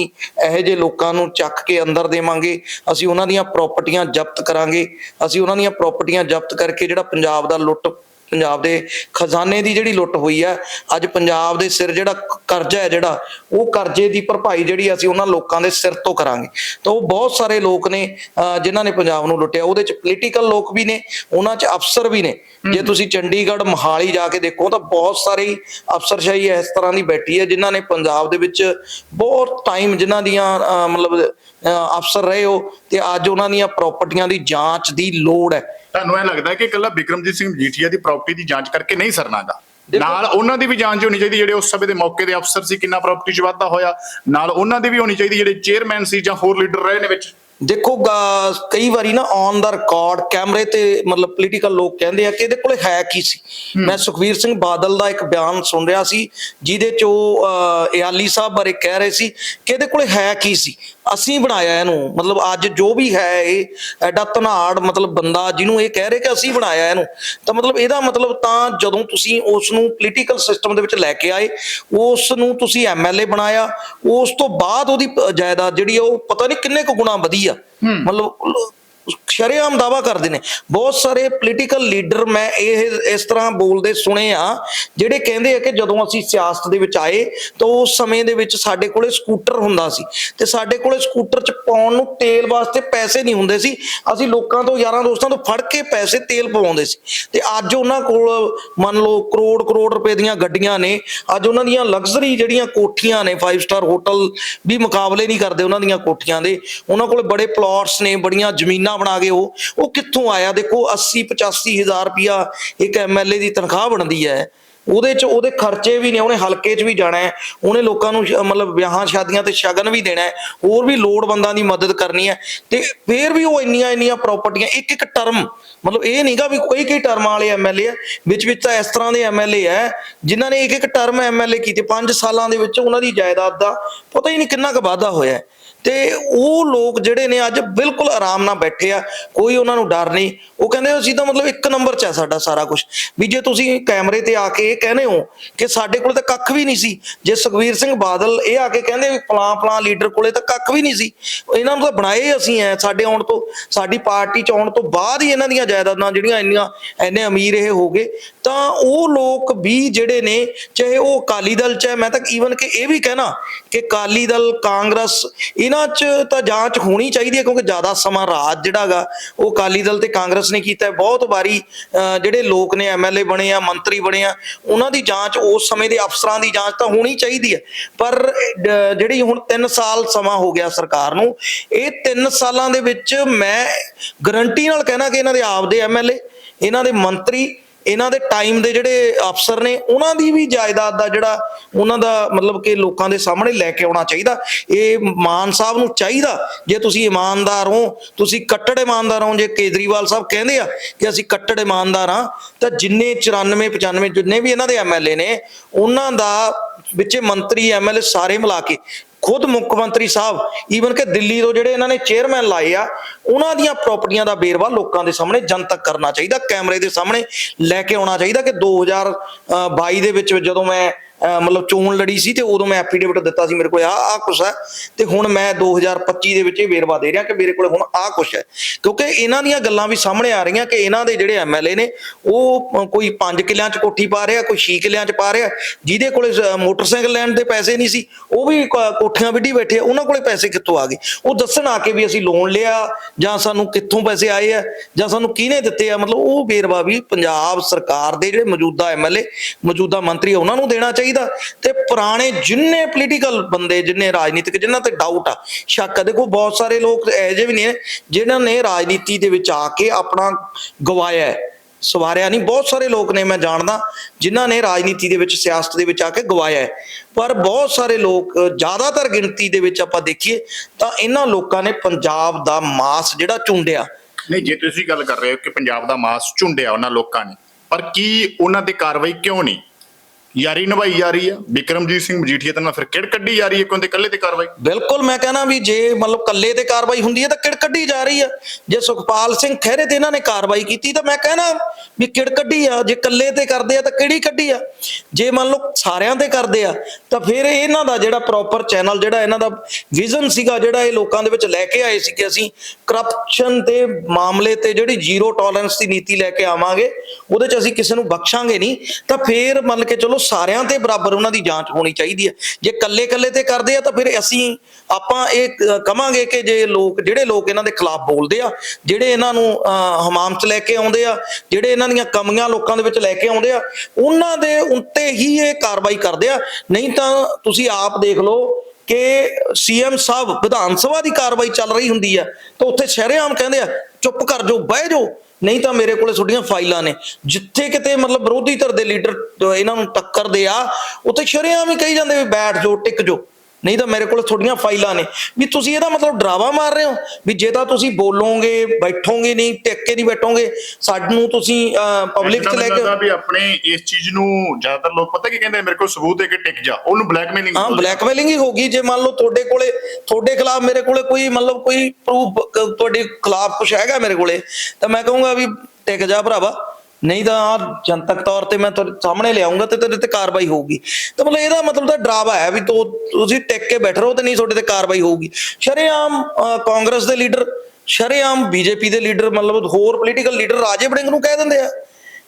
ਇਹੋ ਜਿਹੇ ਲੋਕਾਂ ਨੂੰ ਚੱਕ ਕੇ ਅੰਦਰ ਦੇਵਾਂਗੇ, ਅਸੀਂ ਉਹਨਾਂ ਦੀਆਂ ਪ੍ਰਾਪਰਟੀਆਂ ਜ਼ਬਤ ਕਰਾਂਗੇ, ਅਸੀਂ ਉਹਨਾਂ ਦੀਆਂ ਪ੍ਰਾਪਰਟੀਆਂ ਜ਼ਬਤ ਕਰਕੇ ਜਿਹੜਾ ਪੰਜਾਬ ਦਾ ਲੁੱਟ, ਪੰਜਾਬ ਦੇ ਖਜ਼ਾਨੇ ਦੀ ਜਿਹੜੀ ਲੁੱਟ ਹੋਈ ਹੈ ਅੱਜ ਪੰਜਾਬ ਦੇ ਸਿਰ ਜਿਹੜਾ ਕਰਜ਼ਾ ਹੈ ਜਿਹੜਾ ਉਹ ਕਰਜ਼ੇ ਦੀ ਭਰਪਾਈ ਜਿਹੜੀ ਅਸੀਂ ਉਹਨਾਂ ਲੋਕਾਂ ਦੇ ਸਿਰ ਤੋਂ ਕਰਾਂਗੇ। ਤਾਂ ਉਹ ਬਹੁਤ ਸਾਰੇ ਲੋਕ ਨੇ ਜਿਨ੍ਹਾਂ ਨੇ ਪੰਜਾਬ ਨੂੰ ਲੁੱਟਿਆ। ਉਹਦੇ ਚ ਪੋਲੀਟੀਕਲ ਲੋਕ ਵੀ ਨੇ ਉਹਨਾਂ ਚ ਅਫਸਰ ਵੀ ਨੇ। ਜੇ ਤੁਸੀਂ ਚੰਡੀਗੜ੍ਹ ਮਹਾਲੀ ਜਾ ਕੇ ਦੇਖੋ ਤਾਂ ਬਹੁਤ ਸਾਰੇ ਅਫਸਰਸ਼ਾਹੀ ਇਸ ਤਰ੍ਹਾਂ ਦੀ ਬੈਠੀ ਹੈ ਜਿਨ੍ਹਾਂ ਨੇ ਪੰਜਾਬ ਦੇ ਵਿੱਚ ਬਹੁਤ ਟਾਈਮ ਜਿਨ੍ਹਾਂ ਦੀਆਂ ਮਤਲਬ ਅਫਸਰ ਰਹੇ ਹੋ ਤੇ ਅੱਜ ਉਹਨਾਂ ਦੀਆਂ ਪ੍ਰਾਪਰਟੀਆਂ ਦੀ ਜਾਂਚ ਦੀ ਲੋੜ ਹੈ। ਤੁਹਾਨੂੰ ਇਹ ਲੱਗਦਾ ਹੈ ਕਿ ਇਕੱਲਾ ਬਿਕਰਮਜੀਤ ਸਿੰਘ ਮਜੀਠੀਆ ਦੀ ਪ੍ਰਾਪਰਟੀ ਦੀ ਜਾਂਚ ਕਰਕੇ ਨਹੀਂ ਸਰਨਾਗਾ ਨਾਲ ਉਹਨਾਂ ਦੀ ਵੀ ਜਾਂਚ ਹੋਣੀ ਚਾਹੀਦੀ, ਜਿਹੜੇ ਉਸ ਸਮੇਂ ਦੇ ਮੌਕੇ ਦੇ ਅਫਸਰ ਸੀ, ਕਿੰਨਾ ਪ੍ਰਾਪਰਟੀ 'ਚ ਵਾਧਾ ਹੋਇਆ। ਨਾਲ ਉਹਨਾਂ ਦੀ ਵੀ ਹੋਣੀ ਚਾਹੀਦੀ, ਜਿਹੜੇ ਚੇਅਰਮੈਨ ਸੀ ਜਾਂ ਹੋਰ ਲੀਡਰ ਰਹੇ ਨੇ ਵਿੱਚ। ਦੇਖੋ ਕਈ ਵਾਰੀ ਨਾ ਔਨ ਦਾ ਰਿਕਾਰਡ ਕੈਮਰੇ ਤੇ ਮਤਲਬ ਪੋਲੀਟੀਕਲ ਲੋਕ ਕਹਿੰਦੇ ਆ ਕਿ ਇਹਦੇ ਕੋਲੇ ਹੈ ਕੀ ਸੀ। ਮੈਂ ਸੁਖਵੀਰ ਸਿੰਘ ਬਾਦਲ ਦਾ ਇੱਕ ਬਿਆਨ ਸੁਣ ਰਿਹਾ ਸੀ ਜਿਹਦੇ ਚ ਉਹ ਇਆਲੀ ਸਾਹਿਬ ਬਾਰੇ ਕਹਿ ਰਹੇ ਸੀ ਕਿ ਇਹਦੇ ਕੋਲੇ ਹੈ ਕੀ ਸੀ। ਅਸੀਂ ਬਣਾਇਆ ਇਹਨੂੰ ਮਤਲਬ ਅੱਜ ਜੋ ਵੀ ਹੈ ਇਹ ਐਡਾ ਧਨਾੜ ਮਤਲਬ ਬੰਦਾ ਜਿਹਨੂੰ ਇਹ ਕਹਿ ਰਹੇ ਕਿ ਅਸੀਂ ਬਣਾਇਆ ਇਹਨੂੰ ਤਾਂ ਮਤਲਬ ਇਹਦਾ ਮਤਲਬ ਤਾਂ ਜਦੋਂ ਤੁਸੀਂ ਉਸ ਨੂੰ ਪੋਲੀਟੀਕਲ ਸਿਸਟਮ ਦੇ ਵਿੱਚ ਲੈ ਕੇ ਆਏ ਉਸ ਨੂੰ ਤੁਸੀਂ ਐਮਐਲਏ ਬਣਾਇਆ ਉਸ ਤੋਂ ਬਾਅਦ ਉਹਦੀ ਜਾਇਦਾਦ ਜਿਹੜੀ ਉਹ ਪਤਾ ਨਹੀਂ ਕਿੰਨੇ ਕੁ ਗੁਣਾ ਵਧੀ ਆ। ਮਤਲਬ ਸ਼ਰੇਆਮ ਦਾਵਾ ਕਰਦੇ ਨੇ। ਬਹੁਤ ਸਾਰੇ ਪੋਲੀਟੀਕਲ ਲੀਡਰ ਮੈਂ ਇਹ, ਇਸ ਤਰ੍ਹਾਂ ਬੋਲਦੇ ਸੁਣੇ ਆ, ਜਿਹੜੇ ਕਹਿੰਦੇ ਆ ਕਿ ਜਦੋਂ ਅਸੀਂ ਸਿਆਸਤ ਦੇ ਵਿੱਚ ਆਏ, ਤਾਂ ਉਸ ਸਮੇਂ ਦੇ ਵਿੱਚ ਸਾਡੇ ਕੋਲੇ ਸਕੂਟਰ ਹੁੰਦਾ ਸੀ। ਤੇ ਸਾਡੇ ਕੋਲੇ ਸਕੂਟਰ ਚ ਪਾਉਣ ਨੂੰ ਤੇਲ ਵਾਸਤੇ ਪੈਸੇ ਨਹੀਂ ਹੁੰਦੇ ਸੀ। ਅਸੀਂ ਲੋਕਾਂ ਤੋਂ, ਯਾਰਾਂ ਦੋਸਤਾਂ ਤੋਂ ਫੜ ਕੇ ਪੈਸੇ ਤੇਲ ਪਵਾਉਂਦੇ ਸੀ। ਤੇ ਅੱਜ ਉਹਨਾਂ ਕੋਲ ਮੰਨ ਲਓ ਕਰੋੜ ਕਰੋੜ ਰੁਪਏ ਦੀਆਂ ਗੱਡੀਆਂ ਨੇ। ਅੱਜ ਉਹਨਾਂ ਦੀਆਂ ਲਗਜ਼ਰੀ ਜਿਹੜੀਆਂ ਕੋਠੀਆਂ ਨੇ 5 ਸਟਾਰ ਹੋਟਲ ਵੀ ਮੁਕਾਬਲੇ ਨਹੀਂ ਕਰਦੇ ਉਹਨਾਂ ਦੀਆਂ ਕੋਠੀਆਂ ਦੇ। ਉਹਨਾਂ ਕੋਲ ਬੜੇ ਪਲਾਟਸ ਨੇ, ਬੜੀਆਂ ਜ਼ਮੀਨਾਂ ਬਣਾ ਕੇ ਉਹ ਉਹ ਕਿੱਥੋਂ ਆਇਆ? ਦੇਖੋ 80 85 ਹਜ਼ਾਰ ਰੁਪਿਆ ਇੱਕ ਐਮਐਲਏ ਦੀ ਤਨਖਾਹ ਬਣਦੀ ਹੈ। ਉਹਦੇ ਚ, ਉਹਦੇ ਖਰਚੇ ਵੀ ਨੇ, ਉਹਨੇ ਹਲਕੇ 'ਚ ਵੀ ਜਾਣਾ ਹੈ। ਉਹਨੇ ਲੋਕਾਂ ਨੂੰ ਮਤਲਬ ਵਿਆਹਾਂ, ਸ਼ਾਦੀਆਂ ਤੇ ਸ਼ਗਨ ਵੀ ਦੇਣਾ ਹੈ। ਹੋਰ ਵੀ ਲੋੜਵੰਦਾਂ ਦੀ ਮਦਦ ਕਰਨੀ ਹੈ। ਤੇ ਫੇਰ ਵੀ ਉਹ ਇੰਨੀਆਂ ਇੰਨੀਆਂ ਪ੍ਰਾਪਰਟੀਆਂ ਇੱਕ ਇੱਕ ਟਰਮ ਮਤਲਬ ਇਹ ਨਹੀਂਗਾ ਵੀ ਕੋਈ, ਕਈ ਟਰਮਾਂ ਵਾਲੇ ਐਮਐਲਏ ਆ। ਵਿੱਚ ਵਿੱਚ ਤਾਂ ਇਸ ਤਰ੍ਹਾਂ ਦੇ ਐਮਐਲਏ ਆ, ਜਿਨ੍ਹਾਂ ਨੇ ਇੱਕ ਇੱਕ ਟਰਮ ਐਮਐਲਏ ਕੀਤੇ। 5 ਸਾਲਾਂ ਦੇ ਵਿੱਚ ਉਹਨਾਂ ਦੀ ਜਾਇਦਾਦ ਦਾ ਪਤਾ ਹੀ ਨਹੀਂ ਕਿੰਨਾ ਕੁ ਵਾਧਾ ਹੋਇਆ ਹੈ। ਤੇ ਉਹ ਲੋਕ ਜਿਹੜੇ ਨੇ ਅੱਜ ਬਿਲਕੁਲ ਆਰਾਮ ਨਾਲ ਬੈਠੇ ਆ, ਕੋਈ ਉਹਨਾਂ ਨੂੰ ਡਰ ਨਹੀਂ। ਉਹ ਕਹਿੰਦੇ ਅਸੀਂ ਤਾਂ ਮਤਲਬ ਇੱਕ ਨੰਬਰ 'ਚ ਹੈ ਸਾਡਾ ਸਾਰਾ ਕੁਝ ਵੀ ਜੇ ਤੁਸੀਂ ਕੈਮਰੇ ਤੇ ਆ ਕੇ ਇਹ ਕਹਿੰਦੇ ਹੋ ਕਿ ਸਾਡੇ ਕੋਲ ਤਾਂ ਕੱਖ ਵੀ ਨਹੀਂ ਸੀ, ਜੇ ਸੁਖਵੀਰ ਸਿੰਘ ਬਾਦਲ ਇਹ ਆ ਕੇ ਕਹਿੰਦੇ ਵੀ ਫਲਾਂ ਫਲਾਂ ਲੀਡਰ ਕੋਲੇ ਤਾਂ ਕੱਖ ਵੀ ਨਹੀਂ ਸੀ, ਇਹਨਾਂ ਨੂੰ ਤਾਂ ਬਣਾਏ ਅਸੀਂ ਐ ਸਾਡੇ ਆਉਣ ਤੋਂ, ਸਾਡੀ ਪਾਰਟੀ 'ਚ ਆਉਣ ਤੋਂ ਬਾਅਦ ਹੀ ਇਹਨਾਂ ਦੀਆਂ ਜਾਇਦਾਦਾਂ ਜਿਹੜੀਆਂ ਇੰਨੀਆਂ, ਇੰਨੇ ਅਮੀਰ ਇਹ ਹੋ ਗਏ। ਤਾਂ ਉਹ ਲੋਕ ਵੀ ਜਿਹੜੇ ਨੇ, ਚਾਹੇ ਉਹ ਅਕਾਲੀ ਦਲ 'ਚ ਹੈ ਮੈਂ ਤਾਂ ਈਵਨ ਕਿ ਇਹ ਵੀ ਕਹਿਣਾ ਕਿ ਅਕਾਲੀ ਦਲ, ਕਾਂਗਰਸ, ਇਹਨਾਂ 'ਚ ਤਾਂ ਜਾਂਚ ਹੋਣੀ ਚਾਹੀਦੀ ਹੈ ਕਿਉਂਕਿ ਜ਼ਿਆਦਾ ਸਮਾਂ ਰਾਜ ਜਿਹੜਾਗਾ ਉਹ ਅਕਾਲੀ ਦਲ ਤੇ ਕਾਂਗਰਸ ਨੇ ਕੀਤਾ ਬਹੁਤ ਵਾਰੀ ਜਿਹੜੇ ਲੋਕ ਨੇ ਐਮਐਲਏ ਬਣੇ ਆ, ਮੰਤਰੀ ਬਣੇ ਆ, ਉਹਨਾਂ ਦੀ ਜਾਂਚ, ਉਸ ਸਮੇਂ ਦੇ ਅਫਸਰਾਂ ਦੀ ਜਾਂਚ ਤਾਂ ਹੋਣੀ ਚਾਹੀਦੀ ਹੈ। ਪਰ ਜਿਹੜੀ ਹੁਣ 3 ਸਾਲ ਸਮਾਂ ਹੋ ਗਿਆ ਸਰਕਾਰ ਨੂੰ, ਇਹ 3 ਸਾਲਾਂ ਦੇ ਵਿੱਚ ਮੈਂ ਗਰੰਟੀ ਨਾਲ ਕਹਿਣਾ ਕਿ ਇਹਨਾਂ ਦੇ ਆਪਦੇ ਐਮਐਲਏ ਇਹਨਾਂ ਦੇ ਮੰਤਰੀ ਇਹਨਾਂ ਦੇ ਟਾਈਮ ਦੇ ਜਿਹੜੇ ਅਫਸਰ ਨੇ, ਉਹਨਾਂ ਦੀ ਵੀ ਜਾਇਦਾਦ ਦਾ ਜਿਹੜਾ ਉਹਨਾਂ ਦਾ ਮਤਲਬ ਕਿ ਲੋਕਾਂ ਦੇ ਸਾਹਮਣੇ ਲੈ ਕੇ ਆਉਣਾ ਚਾਹੀਦਾ। ਇਹ ਮਾਨ ਸਾਹਿਬ ਨੂੰ ਚਾਹੀਦਾ, ਜੇ ਤੁਸੀਂ ਇਮਾਨਦਾਰ ਹੋ, ਤੁਸੀਂ ਕੱਟੜ ਇਮਾਨਦਾਰ ਹੋ, ਜੇ ਕੇਜਰੀਵਾਲ ਸਾਹਿਬ ਕਹਿੰਦੇ ਆ ਕਿ ਅਸੀਂ ਕੱਟੜ ਇਮਾਨਦਾਰ ਹਾਂ, ਤਾਂ ਜਿੰਨੇ 94 95 ਜਿੰਨੇ ਵੀ ਇਹਨਾਂ ਦੇ ਐਮਐਲਏ ਨੇ, ਉਹਨਾਂ ਦਾ ਵਿੱਚੇ ਮੰਤਰੀ ਐਮਐਲਏ ਸਾਰੇ ਮਿਲਾ ਕੇ ਖੁਦ ਮੁੱਖ ਮੰਤਰੀ ਸਾਹਿਬ ਈਵਨ ਕਿ ਦਿੱਲੀ ਤੋਂ ਜਿਹੜੇ ਇਹਨਾਂ ਨੇ ਚੇਅਰਮੈਨ ਲਾਏ ਆ, ਉਹਨਾਂ ਦੀਆਂ ਪ੍ਰਾਪਰਟੀਆਂ ਦਾ ਵੇਰਵਾ ਲੋਕਾਂ ਦੇ ਸਾਹਮਣੇ ਜਨਤਕ ਕਰਨਾ ਚਾਹੀਦਾ, ਕੈਮਰੇ ਦੇ ਸਾਹਮਣੇ ਲੈ ਕੇ ਆਉਣਾ ਚਾਹੀਦਾ ਕਿ 2022 ਦੇ ਵਿੱਚ ਜਦੋਂ ਮੈਂ ਮਤਲਬ ਚੋਣ ਲੜੀ ਸੀ ਤੇ ਉਦੋਂ ਮੈਂ ਐਫੀਡੇਵਿਟ ਦਿੱਤਾ ਸੀ ਮੇਰੇ ਕੋਲ ਆ ਆ ਕੁਛ ਹੈ। ਤੇ ਹੁਣ ਮੈਂ 2025 ਦੇ ਵਿੱਚ ਇਹ ਵੇਰਵਾ ਦੇ ਰਿਹਾ ਕਿ ਮੇਰੇ ਕੋਲ ਹੁਣ ਆ ਕੁਛ ਹੈ। ਕਿਉਂਕਿ ਇਹਨਾਂ ਦੀਆਂ ਗੱਲਾਂ ਵੀ ਸਾਹਮਣੇ ਆ ਰਹੀਆਂ ਕਿ ਇਹਨਾਂ ਦੇ ਜਿਹੜੇ ਐਮਐਲਏ ਨੇ, ਉਹ ਕੋਈ 5 ਕਿਲਿਆਂ 'ਚ ਕੋਠੀ ਪਾ ਰਿਹਾ, ਕੋਈ 6 ਕਿੱਲਿਆਂ 'ਚ ਪਾ ਰਿਹਾ, ਜਿਹਦੇ ਕੋਲੇ ਮੋਟਰਸਾਈਕਲ ਲੈਣ ਦੇ ਪੈਸੇ ਨਹੀਂ ਸੀ, ਉਹ ਵੀ ਕੋਠੀਆਂ ਵਿੱਢੀ ਬੈਠੇ ਉਹਨਾਂ ਕੋਲੇ ਪੈਸੇ ਕਿੱਥੋਂ ਆ ਗਏ? ਉਹ ਦੱਸਣ ਆ ਕੇ ਵੀ ਅਸੀਂ ਲੋਨ ਲਿਆ, ਜਾਂ ਸਾਨੂੰ ਕਿੱਥੋਂ ਪੈਸੇ ਆਏ ਆ, ਜਾਂ ਸਾਨੂੰ ਕਿਹਨੇ ਦਿੱਤੇ ਆ? ਮਤਲਬ ਉਹ ਵੇਰਵਾ ਵੀ ਪੰਜਾਬ ਸਰਕਾਰ ਦੇ ਜਿਹੜੇ ਮੌਜੂਦਾ ਐਮਐਲਏ ਮੌਜੂਦਾ ਮੰਤਰੀ ਉਹਨਾਂ ਨੂੰ ਦੇਣਾ ਚਾਹੀਦਾ। ਤੇ ਪੁਰਾਣੇ ਜਿੰਨੇ ਪੋਲੀਟੀਕਲ ਬੰਦੇ, ਜਿੰਨੇ ਰਾਜਨੀਤਿਕ, ਜਿਨ੍ਹਾਂ ਤੇ ਡਾਊਟ ਆ, ਸ਼ੱਕ ਆ, ਦੇਖੋ ਬਹੁਤ ਸਾਰੇ ਲੋਕ ਇਹੋ ਵੀ ਨੇ, ਜਿਨ੍ਹਾਂ ਨੇ ਰਾਜਨੀਤੀ ਦੇ ਵਿੱਚ ਆ ਕੇ ਆਪਣਾ ਗਵਾਇਆ ਹੈ, ਸਵਾਰਿਆ ਨਹੀਂ। ਬਹੁਤ ਸਾਰੇ ਲੋਕ ਨੇ, ਮੈਂ ਜਾਣਦਾ, ਜਿਨ੍ਹਾਂ ਨੇ ਰਾਜਨੀਤੀ ਦੇ ਵਿੱਚ, ਸਿਆਸਤ ਦੇ ਵਿੱਚ ਆ ਕੇ ਗਵਾਇਆ ਹੈ। ਪਰ ਬਹੁਤ ਸਾਰੇ ਲੋਕ, ਜ਼ਿਆਦਾਤਰ ਗਿਣਤੀ ਦੇ ਵਿੱਚ ਆਪਾਂ ਦੇਖੀਏ, ਤਾਂ ਇਹਨਾਂ ਲੋਕਾਂ ਨੇ ਪੰਜਾਬ ਦਾ ਮਾਸ ਜਿਹੜਾ ਚੁੰਡਿਆ। ਨਹੀਂ, ਜੇ ਤੁਸੀਂ ਗੱਲ ਕਰ ਰਹੇ ਹੋ ਕਿ ਪੰਜਾਬ ਦਾ ਮਾਸ ਚੁੰਡਿਆ ਉਹਨਾਂ ਲੋਕਾਂ ਨੇ, ਪਰ ਕੀ ਉਹਨਾਂ ਤੇ ਕਾਰਵਾਈ ਕਿਉਂ ਨਹੀਂ? ਯਾਰੀ ਨਿਭਾਈ ਜਾ ਰਹੀ ਆ ਵਿਕਰਮਜੀਤ ਸਿੰਘ ਮਜੀਠੀਆ ਤੇ ਨਾਲ ਫਿਰ ਕਿਹੜ ਕੱਢੀ ਜਾ ਰਹੀ ਹੈ ਕਿਉਂਕਿ ਇਕੱਲੇ ਤੇ ਕਾਰਵਾਈ? ਬਿਲਕੁਲ, ਮੈਂ ਕਹਿੰਦਾ ਵੀ ਜੇ ਮਤਲਬ ਕੱਲੇ ਤੇ ਕਾਰਵਾਈ ਹੁੰਦੀ ਹੈ ਤਾਂ ਕਿੜ ਕੱਢੀ ਜਾ ਰਹੀ ਆ ਜੇ ਸੁਖਪਾਲ ਸਿੰਘ ਖਹਿਰੇ ਤੇ ਇਹਨਾਂ ਨੇ ਕਾਰਵਾਈ ਕੀਤੀ ਤਾਂ ਮੈਂ ਕਹਿਣਾ ਵੀ ਕਿੜ ਕੱਢੀ ਆ। ਜੇ ਕੱਲੇ ਤੇ ਕਰਦੇ ਆ ਤਾਂ ਕਿਹੜੀ ਕੱਢੀ ਆ? ਜੇ ਮੰਨ ਲਓ ਸਾਰਿਆਂ ਤੇ ਕਰਦੇ ਆ, ਤਾਂ ਫਿਰ ਇਹਨਾਂ ਦਾ ਜਿਹੜਾ ਪ੍ਰੋਪਰ ਚੈਨਲ ਜਿਹੜਾ ਇਹਨਾਂ ਦਾ ਵਿਜ਼ਨ ਸੀਗਾ, ਜਿਹੜਾ ਇਹ ਲੋਕਾਂ ਦੇ ਵਿੱਚ ਲੈ ਕੇ ਆਏ ਸੀ ਕਿ ਅਸੀਂ ਕਰਪਸ਼ਨ ਦੇ ਮਾਮਲੇ ਤੇ ਜਿਹੜੀ ਜ਼ੀਰੋ ਟੋਲਰੈਂਸ ਦੀ ਨੀਤੀ ਲੈ ਕੇ ਆਵਾਂਗੇ, ਉਹਦੇ ਚ ਅਸੀਂ ਕਿਸੇ ਨੂੰ ਬਖਸ਼ਾਂਗੇ ਨਹੀਂ। ਤਾਂ ਫਿਰ ਮੰਨ ਕੇ ਚਲੋ ਸਾਰਿਆਂ ਤੇ ਬਰਾਬਰ ਉਹਨਾਂ ਦੀ ਜਾਂਚ ਹੋਣੀ ਚਾਹੀਦੀ ਹੈ। ਜੇ ਕੱਲੇ ਕੱਲੇ ਤੇ ਕਰਦੇ ਆ ਤਾਂ ਫਿਰ ਅਸੀਂ ਆਪਾਂ ਇਹ ਕਵਾਂਗੇ ਕਿ ਜੇ ਲੋਕ, ਜਿਹੜੇ ਲੋਕ ਇਹਨਾਂ ਦੇ ਖਿਲਾਫ ਬੋਲਦੇ ਆ, ਜਿਹੜੇ ਇਹਨਾਂ ਨੂੰ ਹਮਾਮ ਚ ਲੈ ਕੇ ਆਉਂਦੇ ਆ, ਜਿਹੜੇ ਇਹਨਾਂ ਦੀਆਂ ਕਮੀਆਂ ਲੋਕਾਂ ਦੇ ਵਿੱਚ ਲੈ ਕੇ ਆਉਂਦੇ ਆ, ਉਹਨਾਂ ਦੇ ਉੱਤੇ ਹੀ ਇਹ ਕਾਰਵਾਈ ਕਰਦੇ ਆ। ਨਹੀਂ ਤਾਂ ਤੁਸੀਂ ਆਪ ਦੇਖ ਲਓ ਕਿ ਸੀਐਮ ਸਾਹਿਬ ਵਿਧਾਨ ਸਭਾ ਦੀ ਕਾਰਵਾਈ ਚੱਲ ਰਹੀ ਹੁੰਦੀ ਆ, ਤਾਂ ਉੱਥੇ ਸ਼ਰੇਆਮ ਕਹਿੰਦੇ ਆ, ਚੁੱਪ ਕਰ ਜਾਓ, ਬਹਿ ਜਾਓ। ਨਹੀਂ ਤਾਂ ਮੇਰੇ ਕੋਲੇ ਤੁਹਾਡੀਆਂ ਫਾਈਲਾਂ ਨੇ। ਜਿੱਥੇ ਕਿਤੇ ਮਤਲਬ ਵਿਰੋਧੀ ਧਿਰ ਦੇ ਲੀਡਰ ਇਹਨਾਂ ਨੂੰ ਟੱਕਰਦੇ ਆ, ਉੱਥੇ ਸ਼ਰਿਆਂ ਵੀ ਕਹੀ ਜਾਂਦੇ ਵੀ ਬੈਠ ਜਾਓ, ਟਿਕ ਜਾਓ। ਨਹੀਂ ਤਾਂ ਮੇਰੇ ਕੋਲ ਥੋੜੀਆਂ ਫਾਈਲਾਂ ਨੇ। ਵੀ ਤੁਸੀਂ ਇਹਦਾ ਮਤਲਬ ਡਰਾਵਾ ਮਾਰ ਰਹੇ ਹੋ? ਵੀ ਜੇ ਤਾਂ ਤੁਸੀਂ ਬੋਲੋਗੇ ਬੈਠੋਗੇ ਨਹੀਂ ਟਿਕ ਕੇ ਨਹੀਂ ਬੈਠੋਗੇ ਸਾਨੂੰ ਤੁਸੀਂ ਪਬਲਿਕ 'ਚ ਲੈ ਕੇ ਵੀ ਆਪਣੇ ਇਸ ਚੀਜ਼ ਨੂੰ ਜ਼ਿਆਦਾਤਰ ਲੋਕ ਪਤਾ ਕੀ ਕਹਿੰਦੇ ਮੇਰੇ ਕੋਲ ਸਬੂਤ ਹੈ ਕਿ ਟਿਕ ਜਾ। ਉਹਨੂੰ ਬਲੈਕਮੇਲਿੰਗ ਹਾਂ ਬਲੈਕਮੇਲਿੰਗ ਹੀ ਹੋਗੀ ਜੇ ਮੰਨ ਲਓ ਤੁਹਾਡੇ ਕੋਲੇ ਤੁਹਾਡੇ ਖਿਲਾਫ ਮੇਰੇ ਕੋਲੇ ਕੋਈ ਮਤਲਬ ਕੋਈ ਪ੍ਰੂਫ ਤੁਹਾਡੇ ਖਿਲਾਫ ਕੁਝ ਹੈਗਾ ਮੇਰੇ ਕੋਲੇ ਤਾਂ ਮੈਂ ਕਹੂੰਗਾ ਵੀ ਟਿਕ ਜਾ ਭਰਾਵਾ। ਨਹੀਂ ਤਾਂ ਜਨਤਕ ਤੌਰ ਤੇ ਮੈਂ ਤੁਹਾਡੇ ਸਾਹਮਣੇ ਲਿਆਉਂਗਾ ਤੇ ਤੇਰੇ ਤੇ ਕਾਰਵਾਈ ਹੋਊਗੀ। ਤਾਂ ਮਤਲਬ ਇਹਦਾ ਮਤਲਬ ਤਾਂ ਡਰਾਵਾ ਹੈ ਵੀ ਤੋ ਤੁਸੀਂ ਟਿਕ ਕੇ ਬੈਠ ਰਹੋ ਤੇ ਨਹੀਂ ਤੁਹਾਡੇ ਤੇ ਕਾਰਵਾਈ ਹੋਊਗੀ। ਸ਼ਰੇਆਮ ਕਾਂਗਰਸ ਦੇ ਲੀਡਰ ਸ਼ਰੇਆਮ ਬੀਜੇਪੀ ਦੇ ਲੀਡਰ ਮਤਲਬ ਹੋਰ ਪੋਲੀਟੀਕਲ ਲੀਡਰ ਰਾਜੇ ਵੜਿੰਗ ਨੂੰ ਕਹਿ ਦਿੰਦੇ ਆ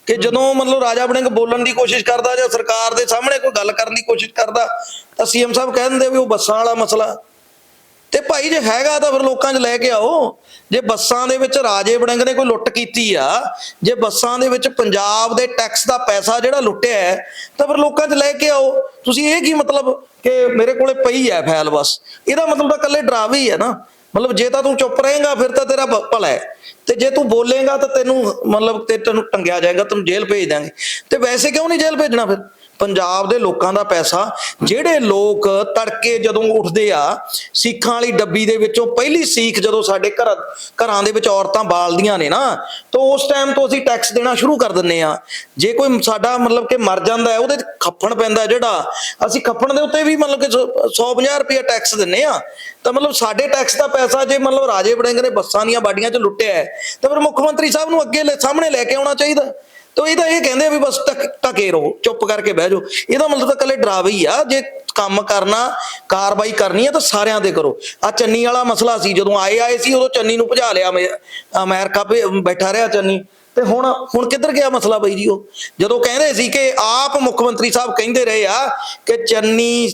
ਕਿ ਜਦੋਂ ਮਤਲਬ ਰਾਜਾ ਵੜਿੰਗ ਬੋਲਣ ਦੀ ਕੋਸ਼ਿਸ਼ ਕਰਦਾ ਜਾਂ ਸਰਕਾਰ ਦੇ ਸਾਹਮਣੇ ਕੋਈ ਗੱਲ ਕਰਨ ਦੀ ਕੋਸ਼ਿਸ਼ ਕਰਦਾ ਤਾਂ ਸੀਐਮ ਸਾਹਿਬ ਕਹਿ ਦਿੰਦੇ ਵੀ ਉਹ ਬੱਸਾਂ ਵਾਲਾ ਮਸਲਾ ਤੇ ਭਾਈ ਜੇ ਹੈਗਾ ਤਾਂ ਫਿਰ ਲੋਕਾਂ 'ਚ ਲੈ ਕੇ ਆਓ। ਜੇ ਬੱਸਾਂ ਦੇ ਵਿੱਚ ਰਾਜੇ ਵੜਿੰਗ ਨੇ ਕੋਈ ਲੁੱਟ ਕੀਤੀ ਆ, ਜੇ ਬੱਸਾਂ ਦੇ ਵਿੱਚ ਪੰਜਾਬ ਦੇ ਟੈਕਸ ਦਾ ਪੈਸਾ ਜਿਹੜਾ ਲੁੱਟਿਆ ਹੈ, ਤਾਂ ਫਿਰ ਲੋਕਾਂ 'ਚ ਲੈ ਕੇ ਆਓ। ਤੁਸੀਂ ਇਹ ਕੀ ਮਤਲਬ ਕਿ ਮੇਰੇ ਕੋਲੇ ਪਈ ਹੈ ਫੈਲ ਬਸ? ਇਹਦਾ ਮਤਲਬ ਤਾਂ ਇਕੱਲੇ ਡਰਾਵੇ ਹੀ ਹੈ ਨਾ। ਮਤਲਬ ਜੇ ਤਾਂ ਤੂੰ ਚੁੱਪ ਰਹੇਗਾ, ਫਿਰ ਤਾਂ ਤੇਰਾ ਭਲਾ ਹੈ। ਤੇ ਜੇ ਤੂੰ ਬੋਲੇਗਾ ਤਾਂ ਤੈਨੂੰ ਮਤਲਬ ਤੇ ਤੈਨੂੰ ਟੰਗਿਆ ਜਾਏਗਾ, ਤੈਨੂੰ ਜੇਲ੍ਹ ਭੇਜ ਦਾਂਗੇ ਤੇ ਵੈਸੇ ਕਿਉਂ ਨਹੀਂ ਜੇਲ੍ਹ ਭੇਜਣਾ ਫਿਰ? ਪੰਜਾਬ ਦੇ ਲੋਕਾਂ ਦਾ ਪੈਸਾ, ਜਿਹੜੇ ਲੋਕ ਤੜਕੇ ਜਦੋਂ ਉੱਠਦੇ ਆ, ਸਿੱਖਾਂ ਵਾਲੀ ਡੱਬੀ ਦੇ ਵਿੱਚੋਂ ਪਹਿਲੀ ਸੀਖ ਜਦੋਂ ਸਾਡੇ ਘਰ, ਘਰਾਂ ਦੇ ਵਿੱਚ ਔਰਤਾਂ ਬਾਲਦੀਆਂ ਨੇ ਨਾ, ਤਾਂ ਉਸ ਟਾਈਮ ਤੋਂ ਅਸੀਂ ਟੈਕਸ ਦੇਣਾ ਸ਼ੁਰੂ ਕਰ ਦਿੰਨੇ ਆ। ਜੇ ਕੋਈ ਸਾਡਾ ਮਤਲਬ ਕਿ ਮਰ ਜਾਂਦਾ ਹੈ, ਉਹਦੇ 'ਚ ਖੱਫਣ ਪੈਂਦਾ ਜਿਹੜਾ, ਅਸੀਂ ਖੱਫਣ ਦੇ ਉੱਤੇ ਵੀ ਮਤਲਬ ਕਿ 150 ਰੁਪਏ ਟੈਕਸ ਦਿੰਨੇ ਆ। ਤਾਂ ਮਤਲਬ ਸਾਡੇ ਟੈਕਸ ਦਾ ਪੈਸਾ ਜੇ ਮਤਲਬ ਰਾਜੇ ਵੜਿੰਗ ਨੇ ਬੱਸਾਂ ਦੀਆਂ ਬਾਡੀਆਂ 'ਚ ਲੁੱਟਿਆ ਹੈ, ਤਾਂ ਫਿਰ ਮੁੱਖ ਮੰਤਰੀ ਸਾਹਿਬ ਨੂੰ ਅੱਗੇ ਲੈ- ਸਾਹਮਣੇ ਲੈ ਕੇ ਆਉਣਾ ਚਾਹੀਦਾ। ਤਾਂ ਇਹਦਾ ਇਹ ਕਹਿੰਦੇ ਆ ਵੀ ਬਸ ਟਕ ਟਕੇ ਰਹੋ, ਚੁੱਪ ਕਰਕੇ ਬਹਿ ਜਾਓ। ਇਹਦਾ ਮਤਲਬ ਤਾਂ ਕੱਲੇ ਡਰਾਵੇ ਹੀ ਆ। ਜੇ ਕੰਮ ਕਰਨਾ, ਕਾਰਵਾਈ ਕਰਨੀ ਹੈ ਤਾਂ ਸਾਰਿਆਂ ਦੇ ਕਰੋ। ਆ ਚੰਨੀ ਵਾਲਾ ਮਸਲਾ ਸੀ, ਜਦੋਂ ਆਏ ਆਏ ਸੀ, ਉਦੋਂ ਚੰਨੀ ਨੂੰ ਭਜਾ ਲਿਆ ਅਮੇ- ਅਮਰੀਕਾ ਬੈਠਾ ਰਿਹਾ ਚੰਨੀ। ਤੇ ਹੁਣ ਹੁਣ ਕਿੱਧਰ ਗਿਆ ਮਸਲਾ ਬਈ ਜੀ ਉਹ? ਜਦੋਂ ਕਹਿੰਦੇ ਸੀ ਕਿ ਆਪ ਮੁੱਖ ਮੰਤਰੀ ਸਾਹਿਬ ਕਹਿੰਦੇ ਰਹੇ ਆ ਕਿ ਚੰਨੀ